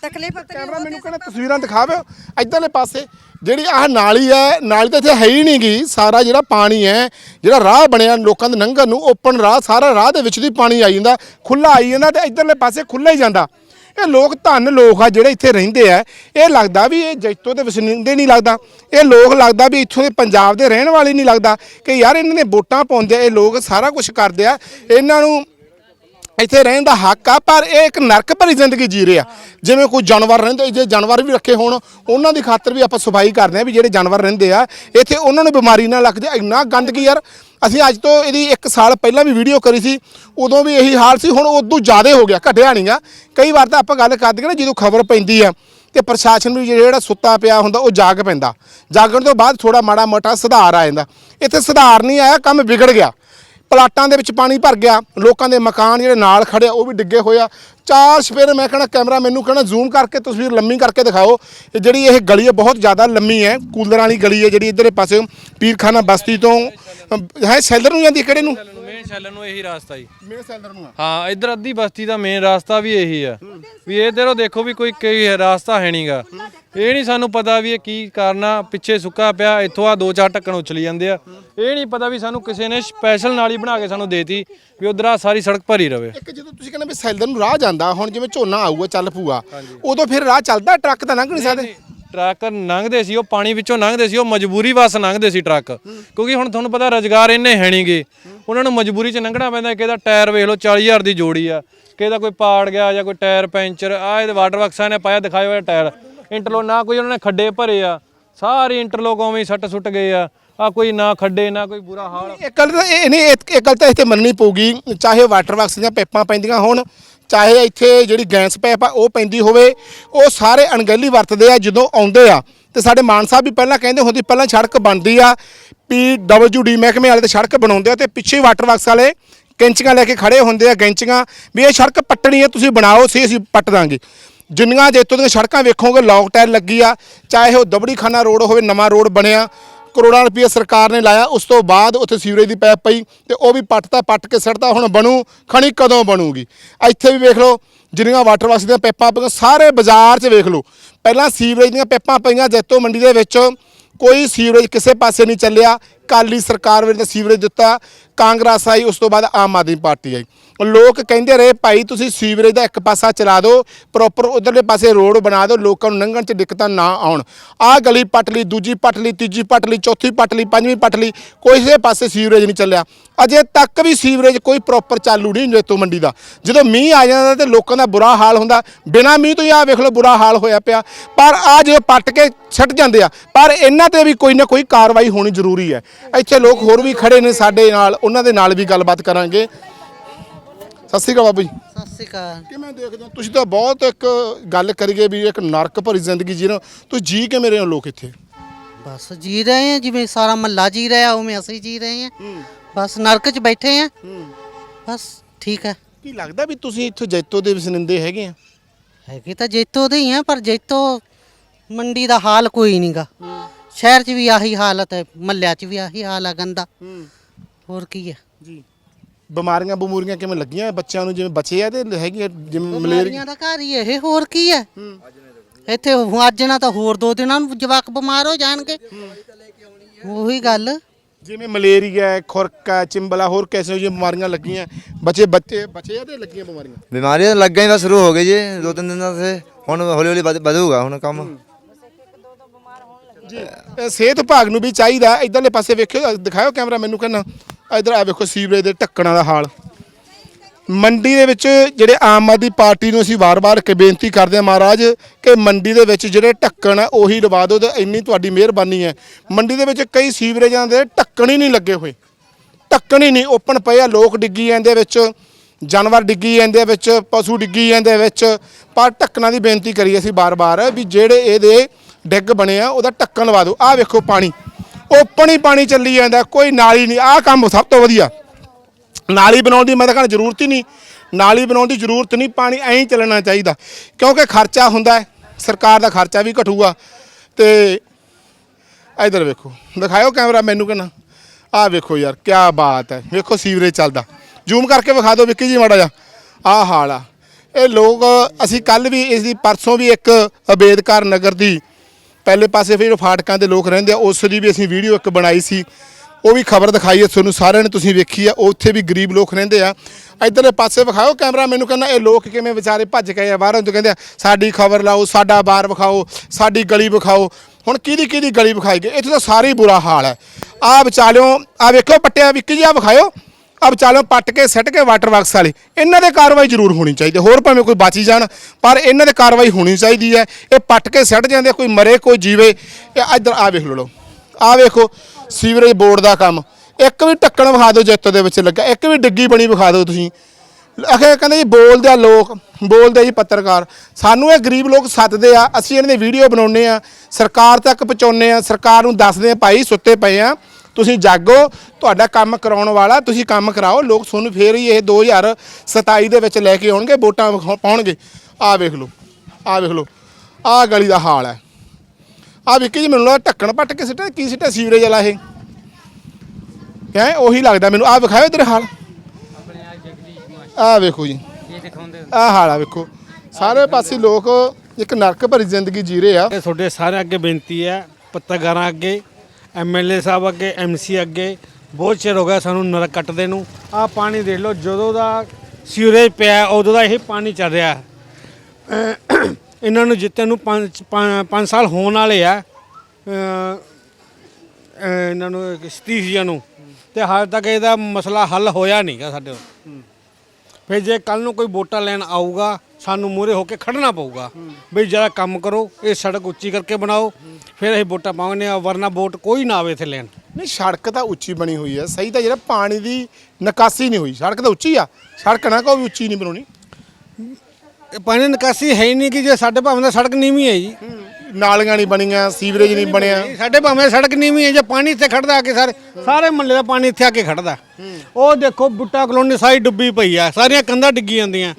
ਤਕਲੀਫ ਤਾਂ
ਕੈਮਰਾ ਮੈਨੂੰ ਕਹਿੰਦਾ ਤਸਵੀਰਾਂ ਦਿਖਾ ਦਿਖਾਵਿਓ ਇਧਰਲੇ ਪਾਸੇ ਜਿਹੜੀ ਆਹ ਨਾਲੀ ਹੈ ਨਾਲੀ ਤਾਂ ਇੱਥੇ ਹੈ ਹੀ ਨਹੀਂਗੀ ਸਾਰਾ ਜਿਹੜਾ ਪਾਣੀ ਹੈ ਜਿਹੜਾ ਰਾਹ ਬਣਿਆ ਲੋਕਾਂ ਦੇ ਨੰਗਰ ਨੂੰ ਓਪਨ ਰਾਹ ਸਾਰਾ ਰਾਹ ਦੇ ਵਿੱਚ ਦੀ ਪਾਣੀ ਆਈ ਜਾਂਦਾ ਖੁੱਲਾ ਆਈ ਜਾਂਦਾ ਤੇ ਇਧਰਲੇ ਪਾਸੇ ਖੁੱਲਾ ਹੀ ਜਾਂਦਾ। ਇਹ ਲੋਕ ਧੰਨ ਲੋਕ ਆ ਜਿਹੜੇ ਇੱਥੇ ਰਹਿੰਦੇ ਆ। ਇਹ ਲੱਗਦਾ ਵੀ ਇਹ ਜੈਤੋ ਦੇ ਵਸਨਿੰਦੇ ਨਹੀਂ ਲੱਗਦਾ। ਇਹ ਲੋਕ ਲੱਗਦਾ ਵੀ ਇੱਥੋਂ ਦੇ ਪੰਜਾਬ ਦੇ ਰਹਿਣ ਵਾਲੇ ਨਹੀਂ ਲੱਗਦਾ ਕਿ ਯਾਰ ਇਹਨਾਂ ਨੇ ਵੋਟਾਂ ਪਾਉਂਦੇ ਆ ਇਹ ਲੋਕ ਸਾਰਾ ਕੁਝ ਕਰਦੇ ਆ। ਇਹਨਾਂ ਨੂੰ ਇੱਥੇ ਰਹਿਣ ਦਾ ਹੱਕ ਆ, ਪਰ ਇਹ ਇੱਕ ਨਰਕ ਭਰੀ ਜ਼ਿੰਦਗੀ ਜੀ ਰਹੇ ਆ। ਜਿਵੇਂ ਕੋਈ ਜਾਨਵਰ ਰਹਿੰਦੇ, ਜੇ ਜਾਨਵਰ ਵੀ ਰੱਖੇ ਹੋਣ, ਉਹਨਾਂ ਦੀ ਖਾਤਰ ਵੀ ਆਪਾਂ ਸਫ਼ਾਈ ਕਰਦੇ ਆ ਵੀ ਜਿਹੜੇ ਜਾਨਵਰ ਰਹਿੰਦੇ ਆ, ਇੱਥੇ ਉਹਨਾਂ ਨੂੰ ਬਿਮਾਰੀ ਨਾ ਲੱਗ ਜਾਏ ਇੰਨਾ ਗੰਦਗੀ ਯਾਰ, ਅਸੀਂ ਅੱਜ ਤੋਂ ਇਹਦੀ 1 ਸਾਲ ਪਹਿਲਾਂ ਵੀ ਵੀਡੀਓ ਕਰੀ ਸੀ, ਉਦੋਂ ਵੀ ਇਹੀ ਹਾਲ ਸੀ, ਹੁਣ ਉਦੋਂ ਜ਼ਿਆਦਾ ਹੋ ਗਿਆ, ਘਟਿਆ ਨਹੀਂਗਾ ਕਈ ਵਾਰ ਤਾਂ ਆਪਾਂ ਗੱਲ ਕਰਦੇ ਨਾ, ਜਦੋਂ ਖਬਰ ਪੈਂਦੀ ਆ ਤੇ ਪ੍ਰਸ਼ਾਸਨ ਵੀ ਜਿਹੜਾ ਸੁੱਤਾ ਪਿਆ ਹੁੰਦਾ, ਉਹ ਜਾਗ ਪੈਂਦਾ। ਜਾਗਣ ਤੋਂ ਬਾਅਦ ਥੋੜਾ ਮਾੜਾ ਮੋਟਾ ਸੁਧਾਰ ਆ ਜਾਂਦਾ। ਇੱਥੇ ਸੁਧਾਰ ਨਹੀਂ ਆਇਆ, ਕੰਮ ਵਿਗੜ ਗਿਆ। ਪਲਾਟਾਂ ਦੇ ਵਿੱਚ ਪਾਣੀ ਭਰ ਗਿਆ ਲੋਕਾਂ ਦੇ ਮਕਾਨ ਜਿਹੜੇ ਨਾਲ ਖੜੇ ਆ ਉਹ ਵੀ ਡਿੱਗੇ ਹੋਏ ਆ। ਚਾਰ ਸਪੇਰ ਮੈਂ ਕਹਿੰਦਾ ਕੈਮਰਾ ਮੈਨੂੰ ਕਹਿੰਦਾ ਜ਼ੂਮ ਕਰਕੇ ਤਸਵੀਰ ਲੰਮੀ ਕਰਕੇ ਦਿਖਾਓ। ਇਹ ਜਿਹੜੀ ਇਹ ਗਲੀ ਹੈ ਬਹੁਤ ਜ਼ਿਆਦਾ ਲੰਮੀ ਹੈ ਕੂਲਰ ਵਾਲੀ ਗਲੀ ਹੈ ਜਿਹੜੀ ਇਧਰਲੇ ਪਾਸੇ ਪੀਰਖਾਨਾ ਬਸਤੀ ਤੋਂ ਹੈ ਸੈਲਰ ਨੂੰ ਜਾਂਦੀ ਹੈ, ਕਿਹੜੇ ਨੂੰ?
ਮੇਨ ਸੈਲਰ ਨੂੰ ਇਹੀ ਰਸਤਾ ਜੀ।
ਮੇਰੇ ਸੈਲਰ ਨੂੰ ਆ?
ਹਾਂ ਇੱਧਰ ਅੱਧੀ ਬਸਤੀ ਦਾ ਮੇਨ ਰਸਤਾ ਵੀ ਇਹੀ ਆ। ਵੀ ਇਹ ਤੇਰੋ ਦੇਖੋ ਵੀ ਕੋਈ ਕੋਈ ਰਸਤਾ ਹੈ ਨਹੀਂਗਾ ਇਹ ਨਹੀਂ ਸਾਨੂੰ ਪਤਾ ਵੀ ਇਹ ਕੀ ਕਾਰਨਾ ਪਿੱਛੇ ਸੁੱਕਾ ਪਿਆ ਇੱਥੋਂ ਆ ਦੋ ਚਾਰ ਢੱਕਣ ਉਛਲੀ ਜਾਂਦੇ ਆ। ਇਹ ਨਹੀਂ ਪਤਾ ਵੀ ਸਾਨੂੰ ਕਿਸੇ ਨੇ ਸਪੈਸ਼ਲ ਨਾਲੀ ਬਣਾ ਕੇ ਸਾਨੂੰ ਦੇਤੀ ਵੀ ਉਧਰ ਆ ਸਾਰੀ ਸੜਕ ਭਰੀ ਰਵੇ।
ਇੱਕ ਜਦੋਂ ਤੁਸੀਂ ਕਹਿੰਦੇ ਵੀ ਸੈਲਰ ਨੂੰ ਰਾਹ ਜਾਂਦਾ ਹੁਣ ਜਿਵੇਂ ਝੋਨਾ ਆਊਗਾ ਚੱਲ ਪੂਗਾ ਉਦੋਂ ਫਿਰ ਰਾਹ ਚੱਲਦਾ ਟਰੱਕ ਤਾਂ ਲੰਘ ਨਹੀਂ ਸਕਦੇ?
ਟਰੱਕ ਲੰਘਦੇ ਸੀ ਉਹ ਪਾਣੀ ਵਿੱਚੋਂ ਲੰਘਦੇ ਸੀ ਉਹ ਮਜਬੂਰੀ ਵਸ ਲੰਘਦੇ ਸੀ ਟਰੱਕ। ਕਿਉਂਕਿ ਹੁਣ ਤੁਹਾਨੂੰ ਪਤਾ ਰੋਜ਼ਗਾਰ ਇੰਨੇ ਹੈ ਨਹੀਂਗੇ ਉਹਨਾਂ ਨੂੰ ਮਜਬੂਰੀ 'ਚ ਲੰਘਣਾ ਪੈਂਦਾ ਕਿਹਦਾ ਟਾਇਰ ਵੇਖ ਲਓ 40000 ਦੀ ਜੋੜੀ ਆ ਕਿਹਦਾ ਕੋਈ ਪਾੜ ਗਿਆ ਜਾਂ ਕੋਈ ਟਾਇਰ ਪੈਂਚਰ ਆ ਇਹਦੇ ਵਾਟਰ ਵਰਕਸਾਂ ਨੇ ਪਾਇਆ ਦਿਖਾਇਆ ਹੋਇਆ ਟਾਇਰ। ਇੰਟਰਲੋ ਨਾ ਕੋਈ ਉਹਨਾਂ ਨੇ ਖੱਡੇ ਭਰੇ ਆ, ਸਾਰੇ ਇੰਟਰਲੋਕ ਉਵੇਂ ਸੱਟ ਸੁੱਟ ਗਏ ਆ ਆ ਕੋਈ ਨਾ ਖੱਡੇ, ਨਾ ਕੋਈ ਬੁਰਾ ਹਾਲ।
ਇੱਕ ਗੱਲ ਤਾਂ ਇਹ ਨਹੀਂ ਇੱਕ ਗੱਲ ਤਾਂ ਇੱਥੇ ਮੰਨਣੀ ਪਊਗੀ, ਚਾਹੇ ਵਾਟਰ ਵਰਕਸ ਦੀਆਂ ਪੈਪਾਂ ਪੈਂਦੀਆਂ ਹੋਣ, ਚਾਹੇ ਇੱਥੇ ਜਿਹੜੀ ਗੈਸ ਪੈਪ ਆ ਉਹ ਪੈਂਦੀ ਹੋਵੇ, ਉਹ ਸਾਰੇ ਅਣਗਹਿਲੀ ਵਰਤਦੇ ਆ, ਜਦੋਂ ਆਉਂਦੇ ਆ। ਤੇ ਸਾਡੇ ਮਾਨ ਸਾਹਿਬ ਵੀ ਪਹਿਲਾਂ ਕਹਿੰਦੇ ਹੁੰਦੇ ਪਹਿਲਾਂ ਸੜਕ ਬਣਦੀ ਆ, ਪੀ ਡੀ ਮਹਿਕਮੇ ਵਾਲੇ ਤੇ ਸੜਕ ਬਣਾਉਂਦੇ ਆ ਤੇ ਪਿੱਛੇ ਵਾਟਰ ਵਰਕਸ ਵਾਲੇ ਕੈਂਚੀਆਂ ਲੈ ਕੇ ਖੜੇ ਹੁੰਦੇ ਆ ਕੈਂਚੀਆਂ ਵੀ ਇਹ ਸੜਕ ਪੱਟਣੀ ਆ, ਤੁਸੀਂ ਬਣਾਓ ਸੀ ਅਸੀਂ ਪੱਟ ਦਾਂਗੇ। ਜਿੰਨੀਆਂ ਜੇਤੋਂ ਦੀਆਂ ਸੜਕਾਂ ਵੇਖੋਗੇ ਲੌਕ ਟਾਇਰ ਲੱਗੀ ਆ, ਚਾਹੇ ਉਹ ਦਬੜੀ ਖਾਨਾ ਰੋਡ ਹੋਵੇ, ਨਵਾਂ ਰੋਡ ਬਣਿਆ, ਕਰੋੜਾਂ ਰੁਪਏ ਸਰਕਾਰ ਨੇ ਲਾਇਆ, ਉਸ ਤੋਂ ਬਾਅਦ ਉੱਥੇ ਸੀਵਰੇਜ ਦੀ ਪੈਪ ਪਈ, ਤੇ ਉਹ ਵੀ ਪੱਟਤਾ ਪੱਟ ਕੇ ਸੜਦਾ ਹੁਣ ਬਣੂ, ਖਣੀ ਕਦੋਂ ਬਣੂਗੀ? ਇੱਥੇ ਵੀ ਵੇਖ ਲਓ ਜਿੰਨੀਆਂ ਵਾਟਰ ਵਾਸ ਦੀਆਂ ਪਾਈਪਾਂ ਪਈਆਂ ਸਾਰੇ ਬਾਜ਼ਾਰ 'ਚ ਵੇਖ ਲਓ। ਪਹਿਲਾਂ ਸੀਵਰੇਜ ਦੀਆਂ ਪਾਈਪਾਂ ਪਈਆਂ ਜੈਤੋ ਮੰਡੀ ਦੇ ਵਿੱਚ। ਕੋਈ ਸੀਵਰੇਜ ਕਿਸੇ ਪਾਸੇ ਨਹੀਂ ਚੱਲਿਆ। ਕਾਲੀ ਸਰਕਾਰ ਵੇਲੇ ਤਾਂ ਸੀਵਰੇਜ ਦਿੱਤਾ। ਕਾਂਗਰਸ ਆਈ, ਉਸ ਤੋਂ ਬਾਅਦ ਆਮ ਆਦਮੀ ਪਾਰਟੀ ਆਈ। ਲੋਕ ਕਹਿੰਦੇ ਰਹੇ, ਭਾਈ, ਤੁਸੀਂ ਸੀਵਰੇਜ ਦਾ ਇੱਕ ਪਾਸਾ ਚਲਾ ਦਿਓ, ਪ੍ਰੋਪਰ ਉਧਰਲੇ ਪਾਸੇ ਰੋਡ ਬਣਾ ਦਿਓ, ਲੋਕਾਂ ਨੂੰ ਲੰਘਣ 'ਚ ਦਿੱਕਤਾਂ ਨਾ ਆਉਣ। ਆਹ ਗਲੀ ਪੱਟ ਲਈ, ਦੂਜੀ ਪੱਟ ਲਈ, ਤੀਜੀ ਪੱਟ ਲਈ, ਚੌਥੀ ਪੱਟ ਲਈ, ਪੰਜਵੀਂ ਪੱਟ ਕਿਸੇ ਪਾਸੇ ਸੀਵਰੇਜ ਨਹੀਂ ਚੱਲਿਆ। ਅਜੇ ਤੱਕ ਵੀ ਸੀਵਰੇਜ ਕੋਈ ਪ੍ਰੋਪਰ ਚਾਲੂ ਨਹੀਂ ਜੇਤੂ ਮੰਡੀ ਦਾ। ਜਦੋਂ ਮੀਂਹ ਆ ਜਾਂਦਾ ਤੇ ਲੋਕਾਂ ਦਾ ਬੁਰਾ ਹਾਲ ਹੁੰਦਾ। ਬਿਨਾਂ ਮੀਂਹ ਤੋਂ ਹੀ ਆ ਵੇਖ ਲਓ, ਬੁਰਾ ਹਾਲ ਹੋਇਆ ਪਿਆ। ਪਰ ਆ ਜਦੋਂ ਪੱਟ ਕੇ ਛੱਟ ਜਾਂਦੇ ਆ, ਪਰ ਇਹਨਾਂ ਤੇ ਵੀ ਕੋਈ ਨਾ ਕੋਈ ਕਾਰਵਾਈ ਹੋਣੀ ਜ਼ਰੂਰੀ ਹੈ। ਇੱਥੇ ਲੋਕ ਹੋਰ ਵੀ ਖੜੇ ਨੇ ਸਾਡੇ ਨਾਲ, ਉਹਨਾਂ ਦੇ ਨਾਲ ਵੀ ਗੱਲਬਾਤ ਕਰਾਂਗੇ। ਸਤਿ ਸ਼੍ਰੀ ਅਕਾਲ ਬਾਬੂ ਜੀ।
ਸਤਿ ਸ਼੍ਰੀ ਅਕਾਲ।
ਕਿਵੇਂ ਦੇਖਦੇ ਹੋ? ਤੁਸੀਂ ਤਾਂ ਬਹੁਤ ਇੱਕ ਗੱਲ ਕਰੀਏ ਵੀ ਇੱਕ ਨਰਕ ਭਰੀ ਜ਼ਿੰਦਗੀ ਜੀ ਰਹੇ ਤੁਸੀਂ ਜੀ ਕਿਵੇਂ ਰਹੇ ਲੋਕ ਇੱਥੇ?
ਬਸ ਜੀ ਰਹੇ ਆ ਜਿਵੇਂ ਸਾਰਾ ਮਹੱਲਾ ਜੀ ਰਿਹਾ ਉਵੇਂ ਅਸੀਂ ਜੀ ਰਹੇ ਆ ਬਸ ਨਰਕ 'ਚ ਬੈਠੇ ਆ ਬਸ ਠੀਕ ਹੈ।
ਕੀ ਲੱਗਦਾ ਵੀ ਤੁਸੀਂ ਇੱਥੋਂ ਜੈਤੋ ਦੇ ਵਸਨਿੰਦੇ ਹੈਗੇ ਆ?
ਹੈਗੇ ਤਾਂ ਜੈਤੋ ਦੇ ਹੀ ਆ ਪਰ ਜੈਤੋ ਮੰਡੀ ਦਾ ਹਾਲ ਕੋਈ ਨਹੀਂਗਾ ਸ਼ਹਿਰ 'ਚ ਵੀ ਆਹੀ ਹਾਲਤ ਹੈ ਮਹੱਲਿਆਂ 'ਚ ਵੀ ਆਹੀ ਹਾਲ ਆ ਗੰਦਾ। ਹੋਰ ਕੀ ਹੈ।
ਜੀ। ਬਿਮਾਰੀਆਂ ਬਮੂਰੀਆਂ ਕਿਵੇਂ ਲੱਗੀਆਂ ਬੱਚਿਆਂ ਨੂੰ ਜਿਵੇਂ ਬਚੇ ਆ ਤੇ ਹੈਗੀ ਆ ਜਿਵੇਂ ਮਲੇਰੀਆ?
ਬਿਮਾਰੀਆਂ ਦਾ ਘਰ ਹੀ ਇਹ ਹੋਰ ਕੀ ਹੈ ਇੱਥੇ ਅੱਜ ਨਾ ਤਾਂ ਹੋਰ ਦੋ ਦਿਨਾਂ ਨੂੰ ਜਵਾਕ ਬਿਮਾਰ ਹੋ ਜਾਣਗੇ। ਉਹੀ ਗੱਲ।
ਜਿਵੇਂ ਮਲੇਰੀਆ ਹੈ, ਖੁਰਕ ਚਿੰਬਲਾ ਹੋਰ ਕਿਸੇ ਜਿਹੀਆਂ ਬਿਮਾਰੀਆਂ ਲੱਗੀਆਂ। ਬੱਚੇ ਬੱਚੇ ਬਚੇ ਆ ਤੇ ਲੱਗੀਆਂ ਬਿਮਾਰੀਆਂ?
ਬਿਮਾਰੀਆਂ ਲੱਗਾਂ ਹੀ ਤਾਂ ਸ਼ੁਰੂ ਹੋ ਗਈ ਜੀ ਦੋ ਤਿੰਨ ਦਿਨਾਂ ਸੇ ਹੁਣ ਹੌਲੀ ਹੌਲੀ ਵਧ- ਵਧੂਗਾ ਹੁਣ ਕੰਮ।
ਇਹ ਸਿਹਤ ਵਿਭਾਗ ਨੂੰ ਵੀ ਚਾਹੀਦਾ ਇਧਰਲੇ ਪਾਸੇ ਵੇਖਿਓ ਦਿਖਾਓ ਕੈਮਰਾ ਮੈਨੂੰ ਕਹਿੰਨਾ ਇਧਰ ਆ ਵੇਖੋ ਸੀਵਰੇਜ ਦੇ ਢੱਕਣਾਂ ਦਾ ਹਾਲ। ਮੰਡੀ ਦੇ ਵਿੱਚ ਜਿਹੜੇ ਆਮ ਆਦਮੀ ਪਾਰਟੀ ਨੂੰ ਅਸੀਂ ਵਾਰ-ਵਾਰ ਕਿ ਬੇਨਤੀ ਕਰਦੇ ਹਾਂ ਮਹਾਰਾਜ ਕਿ ਮੰਡੀ ਦੇ ਵਿੱਚ ਜਿਹੜੇ ਢੱਕਣ ਆ, ਉਹੀ ਲਵਾ ਦਿਓ ਤੇ ਇੰਨੀ ਤੁਹਾਡੀ ਮਿਹਰਬਾਨੀ ਹੈ। ਮੰਡੀ ਦੇ ਵਿੱਚ ਕਈ ਸੀਵਰੇਜਾਂ ਦੇ ਢੱਕਣ ਹੀ ਨਹੀਂ ਲੱਗੇ ਹੋਏ। ਢੱਕਣ ਹੀ ਨਹੀਂ ਓਪਨ ਪਏ ਆ, ਲੋਕ ਡਿੱਗੀ ਜਾਂਦੇ ਵਿੱਚ, ਜਾਨਵਰ ਡਿੱਗੀ ਜਾਂਦੇ ਵਿੱਚ, ਪਸ਼ੂ ਡਿੱਗੀ ਜਾਂਦੇ ਵਿੱਚ। ਪਰ ਢੱਕਣਾਂ ਦੀ ਬੇਨਤੀ ਕਰੀ ਅਸੀਂ ਬਾਰ-ਬਾਰ ਵੀ ਜਿਹੜੇ ਇਹਦੇ ਡਿੱਗ ਬਣੇ ਆ, ਉਹਦਾ ਢੱਕਣ ਲਵਾ ਦਿਓ। ਆਹ ਵੇਖੋ ਪਾਣੀ। ਓਪਨ ਹੀ ਪਾਣੀ ਚੱਲੀ ਜਾਂਦਾ, ਕੋਈ ਨਾਲੀ ਨਹੀਂ, ਆਹ ਕੰਮ ਸਭ ਤੋਂ ਵਧੀਆ। ਨਾਲੀ ਬਣਾਉਣ ਦੀ ਮੈਂ ਤਾਂ ਕਹਿੰਦਾ ਜ਼ਰੂਰਤ ਹੀ ਨਹੀਂ, ਨਾਲੀ ਬਣਾਉਣ ਦੀ ਜ਼ਰੂਰਤ ਨਹੀਂ, ਪਾਣੀ ਐਂ ਹੀ ਚੱਲਣਾ ਚਾਹੀਦਾ, ਕਿਉਂਕਿ ਖਰਚਾ ਹੁੰਦਾ ਹੈ, ਸਰਕਾਰ ਦਾ ਖਰਚਾ ਵੀ ਘਟੂਗਾ, ਤੇ ਇਧਰ ਵੇਖੋ ਦਿਖਾਓ ਕੈਮਰਾ ਮੈਨੂੰ ਕਹਿੰਦਾ ਆਹ ਵੇਖੋ ਯਾਰ ਕੀ ਬਾਤ ਹੈ, ਵੇਖੋ ਸੀਵਰੇਜ ਚੱਲਦਾ, ਜ਼ੂਮ ਕਰਕੇ ਵਿਖਾ ਦਿਓ ਵਿੱਕੀ ਜੀ ਮਾੜਾ ਜਿਹਾ, ਆਹ ਹਾਲ ਆ, ਇਹ ਲੋਕ, ਅਸੀਂ ਕੱਲ ਵੀ ਇਸ ਦੀ, ਪਰਸੋਂ ਵੀ ਇੱਕ ਅਬੇਦਕਾਰ ਨਗਰ ਦੀ ਪਹਿਲੇ ਪਾਸੇ ਫਿਰ ਫਾਟਕਾਂ ਦੇ ਲੋਕ ਰਹਿੰਦੇ ਆ ਉਸ ਦੀ ਵੀ ਅਸੀਂ ਵੀਡੀਓ ਇੱਕ ਬਣਾਈ ਸੀ। ਉਹ ਵੀ ਖਬਰ ਦਿਖਾਈ ਹੈ ਤੁਹਾਨੂੰ ਸਾਰਿਆਂ ਨੇ ਤੁਸੀਂ ਵੇਖੀ ਆ ਉੱਥੇ ਵੀ ਗਰੀਬ ਲੋਕ ਰਹਿੰਦੇ ਆ। ਇਧਰਲੇ ਪਾਸੇ ਵਿਖਾਓ ਕੈਮਰਾ ਮੈਨੂੰ ਕਹਿੰਦਾ ਇਹ ਲੋਕ ਕਿਵੇਂ ਵਿਚਾਰੇ ਭੱਜ ਗਏ ਆ? ਬਾਹਰੋਂ ਤੋਂ ਕਹਿੰਦੇ ਆ, ਸਾਡੀ ਖਬਰ ਲਾਓ ਸਾਡਾ ਬਾਰ ਵਿਖਾਓ ਸਾਡੀ ਗਲੀ ਵਿਖਾਓ। ਹੁਣ ਕਿਹਦੀ ਕਿਹਦੀ ਗਲੀ ਵਿਖਾਈ ਗਈ? ਇੱਥੇ ਤਾਂ ਸਾਰੇ ਹੀ ਬੁਰਾ ਹਾਲ ਹੈ ਆ ਵਿਚਾਲਿਓ ਆ ਵੇਖੋ ਪੱਟਿਆ ਵਿੱਕੀ ਜੀ ਆ ਵਿਖਾਇਓ। ਆ ਵਿਚਾਲਿਓ ਪੱਟ ਕੇ, ਸੱਟ ਕੇ ਵਾਟਰ ਵਰਕਸ ਵਾਲੇ। ਇਹਨਾਂ ਦੇ ਕਾਰਵਾਈ ਜ਼ਰੂਰ ਹੋਣੀ ਚਾਹੀਦੀ ਹੋਰ ਭਾਵੇਂ ਕੋਈ ਬਾਚੀ ਜਾਣ, ਪਰ ਇਹਨਾਂ ਦੇ ਕਾਰਵਾਈ ਹੋਣੀ ਚਾਹੀਦੀ ਹੈ। ਇਹ ਪੱਟ ਕੇ ਸੱਟ ਜਾਂਦੇ ਕੋਈ ਮਰੇ, ਕੋਈ ਜੀਵੇ। ਇਹ ਇੱਧਰ ਆ ਵੇਖ ਲਓ ਆ ਵੇਖੋ, ਸੀਵਰੇਜ ਬੋਰਡ ਦਾ ਕੰਮ। ਇੱਕ ਵੀ ਢੱਕਣ ਵਿਖਾ ਦਿਓ, ਜਿੱਤ ਦੇ ਵਿੱਚ ਲੱਗਾ। ਇੱਕ ਵੀ ਡਿੱਗੀ ਬਣੀ ਵਿਖਾ ਦਿਓ ਤੁਸੀਂ। ਅਖੇ ਕਹਿੰਦੇ ਜੀ, ਬੋਲਦੇ ਆ ਲੋਕ, ਬੋਲਦੇ ਜੀ ਪੱਤਰਕਾਰ। ਸਾਨੂੰ ਇਹ ਗਰੀਬ ਲੋਕ ਸੱਦਦੇ ਆ, ਅਸੀਂ ਇਹਨਾਂ ਦੀ ਵੀਡੀਓ ਬਣਾਉਂਦੇ ਆ। ਸਰਕਾਰ ਤੱਕ ਪਹੁੰਚਾਉਂਦੇ ਆ, ਸਰਕਾਰ ਨੂੰ ਦੱਸਦੇ ਆ, ਭਾਈ ਸੁੱਤੇ ਪਏ ਆ। ਤੁਸੀਂ ਜਾਗੋ, ਤੁਹਾਡਾ ਕੰਮ ਕਰਾਉਣ ਵਾਲਾ, ਤੁਸੀਂ ਕੰਮ ਕਰਾਓ, ਲੋਕ ਤੁਹਾਨੂੰ ਫੇਰ ਹੀ ਇਹ 2027 ਦੇ ਵਿੱਚ ਲੈ ਕੇ ਆਉਣਗੇ, ਵੋਟਾਂ ਵਿਖਾ- ਪਾਉਣਗੇ। ਆਹ ਵੇਖ ਲਓ, ਆਹ ਵੇਖ ਲਓ, ਆਹ ਗਲੀ ਦਾ ਹਾਲ ਹੈ। ਆਹ ਵਿੱਕੀ ਜੀ, ਮੈਨੂੰ ਲੱਗਦਾ ਢੱਕਣ ਪੱਟ ਕੇ ਸਿੱਟਿਆ ਕੀ ਸਿੱਟਿਆ ਸੀਵਰੇਜ ਵਾਲਾ ਇਹ? ਹੈ, ਉਹੀ ਲੱਗਦਾ ਮੈਨੂੰ। ਆਹ ਵਿਖਾਓ ਇਧਰ ਹਾਲ। ਆਹ ਵੇਖੋ ਜੀ। ਆਹ ਹਾਲ ਆ, ਵੇਖੋ। ਸਾਰੇ ਪਾਸੇ ਲੋਕ ਇੱਕ ਨਰਕ ਭਰੀ ਜ਼ਿੰਦਗੀ ਜੀ ਰਹੇ ਆ।
ਇਹ ਤੁਹਾਡੇ ਸਾਰਿਆਂ ਅੱਗੇ ਬੇਨਤੀ ਹੈ, ਪੱਤਰਕਾਰਾਂ ਅੱਗੇ ਐਮਐਲਏ ਸਾਹਿਬ ਅੱਗੇ ਐਮਸੀ ਅੱਗੇ, ਬਹੁਤ ਚਿਰ ਹੋ ਗਿਆ ਸਾਨੂੰ ਨਰਕ ਕੱਟਦੇ ਨੂੰ। ਆਹ ਪਾਣੀ ਦੇਖ ਲਓ, ਜਦੋਂ ਦਾ ਸੀਵਰੇਜ ਪਿਆ, ਉਦੋਂ ਦਾ ਇਹ ਪਾਣੀ ਚੱਲ ਰਿਹਾ। ਅਹ ਇਹਨਾਂ ਨੂੰ ਜਿੱਤਣ ਨੂੰ 5 ਸਾਲ ਹੋਣ ਵਾਲੇ ਆ। ਅਹ ਅਹ, ਇਹਨਾਂ ਨੂੰ ਸਤੀਸ਼ੀਆਂ ਨੂੰ। ਤੇ ਹਾਲ ਤੱਕ ਇਹਦਾ ਮਸਲਾ ਹੱਲ ਹੋਇਆ ਨਹੀਂਗਾ ਸਾਡੇ ਕੋਲ। ਫਿਰ ਜੇ ਕੱਲ ਨੂੰ ਕੋਈ ਵੋਟਾਂ ਲੈਣ ਆਊਗਾ ਸਾਨੂੰ ਮੂਹਰੇ ਹੋ ਕੇ ਖੜਨਾ ਪਊਗਾ। ਬਈ ਜਰਾ ਕੰਮ ਕਰੋ ਇਹ ਸੜਕ ਉੱਚੀ ਕਰਕੇ ਬਣਾਓ ਫਿਰ ਅਸੀਂ ਵੋਟਾਂ ਆ ਵਰਨਾ ਵੋਟ ਕੋਈ ਨਾ ਆਵੇ ਇੱਥੇ ਲੈਣ।
ਨਹੀਂ ਸੜਕ ਤਾਂ ਉੱਚੀ ਬਣੀ ਹੋਈ ਹੈ ਸਹੀ ਤਾਂ ਜਿਹੜਾ ਪਾਣੀ ਦੀ ਨਿਕਾਸੀ ਨਹੀਂ ਹੋਈ। ਸੜਕ ਤਾਂ ਉੱਚੀ ਆ। ਸੜਕ ਨਾ ਕੋਈ ਉੱਚੀ ਨਹੀਂ ਬਣਾਉਣੀ।
ਇਹ ਪਾਣੀ ਨਿਕਾਸੀ ਹੈ ਹੀ ਨਹੀਂ ਕਿ ਜੇ ਸਾਡੇ ਭਾਵੇਂ ਦਾ ਸੜਕ ਨੀਵੀਂ ਹੈ ਜੀ।
ਨਾਲੀਆਂ ਨਹੀਂ ਬਣੀਆਂ ਸੀਵਰੇਜ ਨਹੀਂ ਬਣਿਆ।
ਸਾਡੇ ਭਾਵੇਂ ਸੜਕ ਨੀਵੀਂ ਹੈ ਜੇ ਪਾਣੀ ਇੱਥੇ ਖੜਦਾ ਆ ਕੇ ਸਾਰੇ ਸਾਰੇ ਮਹੱਲੇ ਦਾ ਪਾਣੀ ਇੱਥੇ ਆ ਕੇ ਖੜਦਾ। ਉਹ ਦੇਖੋ ਬੁੱਟਾ ਕਲੋਨੀ ਸਾਰੀ ਡੁੱਬੀ ਪਈ ਆ ਸਾਰੀਆਂ ਕੰਧਾਂ ਡਿੱਗੀ ਜਾਂਦੀਆਂ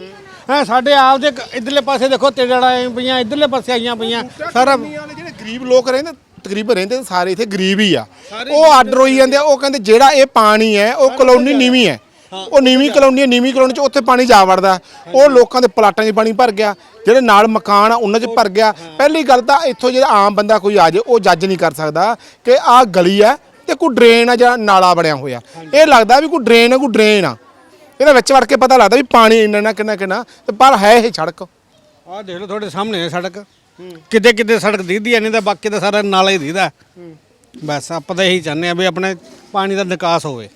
ਹੈ ਸਾਡੇ ਆਪ ਦੇ ਇੱਧਰਲੇ ਪਾਸੇ ਦੇਖੋ ਤੇੜੜਾ ਆਏ ਪਈਆਂ ਇੱਧਰਲੇ ਪਾਸੇ ਆਈਆਂ ਪਈਆਂ ਸਾਰਾ
ਜਿਹੜੇ ਗਰੀਬ ਲੋਕ ਰਹਿੰਦੇ ਤਕਰੀਬਨ ਰਹਿੰਦੇ ਸਾਰੇ ਇੱਥੇ ਗਰੀਬ ਹੀ ਆ। ਉਹ ਆਰਡਰ ਹੋਈ ਜਾਂਦੇ ਉਹ ਕਹਿੰਦੇ ਜਿਹੜਾ ਇਹ ਪਾਣੀ ਹੈ ਉਹ ਕਲੋਨੀ ਨੀਵੀਂ ਹੈ। ਉਹ ਨੀਵੀਂ ਕਲੋਨੀ ਹੈ ਨੀਵੀਂ ਕਲੋਨੀ ਚ ਉੱਥੇ ਪਾਣੀ ਜਾ ਵੜਦਾ ਉਹ ਲੋਕਾਂ ਦੇ ਪਲਾਟਾਂ 'ਚ ਪਾਣੀ ਭਰ ਗਿਆ ਜਿਹੜੇ ਨਾਲ ਮਕਾਨ ਆ ਉਹਨਾਂ 'ਚ ਭਰ ਗਿਆ। ਪਹਿਲੀ ਗੱਲ ਤਾਂ ਇੱਥੋਂ ਜਿਹੜਾ ਆਮ ਬੰਦਾ ਕੋਈ ਆ ਜਾਏ ਉਹ ਜੱਜ ਨਹੀਂ ਕਰ ਸਕਦਾ ਕਿ ਆਹ ਗਲੀ ਹੈ ਤੇ ਕੋਈ ਡਰੇਨ ਆ ਜਾਂ ਨਾਲਾ ਬਣਿਆ ਹੋਇਆ। ਇਹ ਲੱਗਦਾ ਵੀ ਕੋਈ ਡਰੇਨ ਹੈ ਕੋਈ ਡਰੇਨ ਆ। ਇਹਦੇ ਵਿੱਚ ਵੜ ਕੇ ਪਤਾ ਲੱਗਦਾ ਵੀ ਪਾਣੀ ਇੰਨਾ ਨਾ ਕਿੰਨਾ ਕਿੰਨਾ। ਤੇ ਪਰ ਹੈ ਇਹ ਸੜਕ।
ਆਹ ਦੇਖ ਲਓ ਤੁਹਾਡੇ ਸਾਹਮਣੇ ਹੈ ਸੜਕ। ਕਿਤੇ ਕਿਤੇ ਸੜਕ ਦੀਦੀ ਨਹੀਂ ਤਾਂ ਬਾਕੀ ਤਾਂ ਸਾਰਾ ਨਾਲਾ ਹੀ ਦੀਦਾ। ਬਸ ਆਪਾਂ ਤਾਂ ਇਹੀ ਚਾਹੁੰਦੇ ਆ ਵੀ ਆਪਣੇ ਪਾਣੀ ਦਾ ਨਿਕਾਸ ਹੋਵੇ।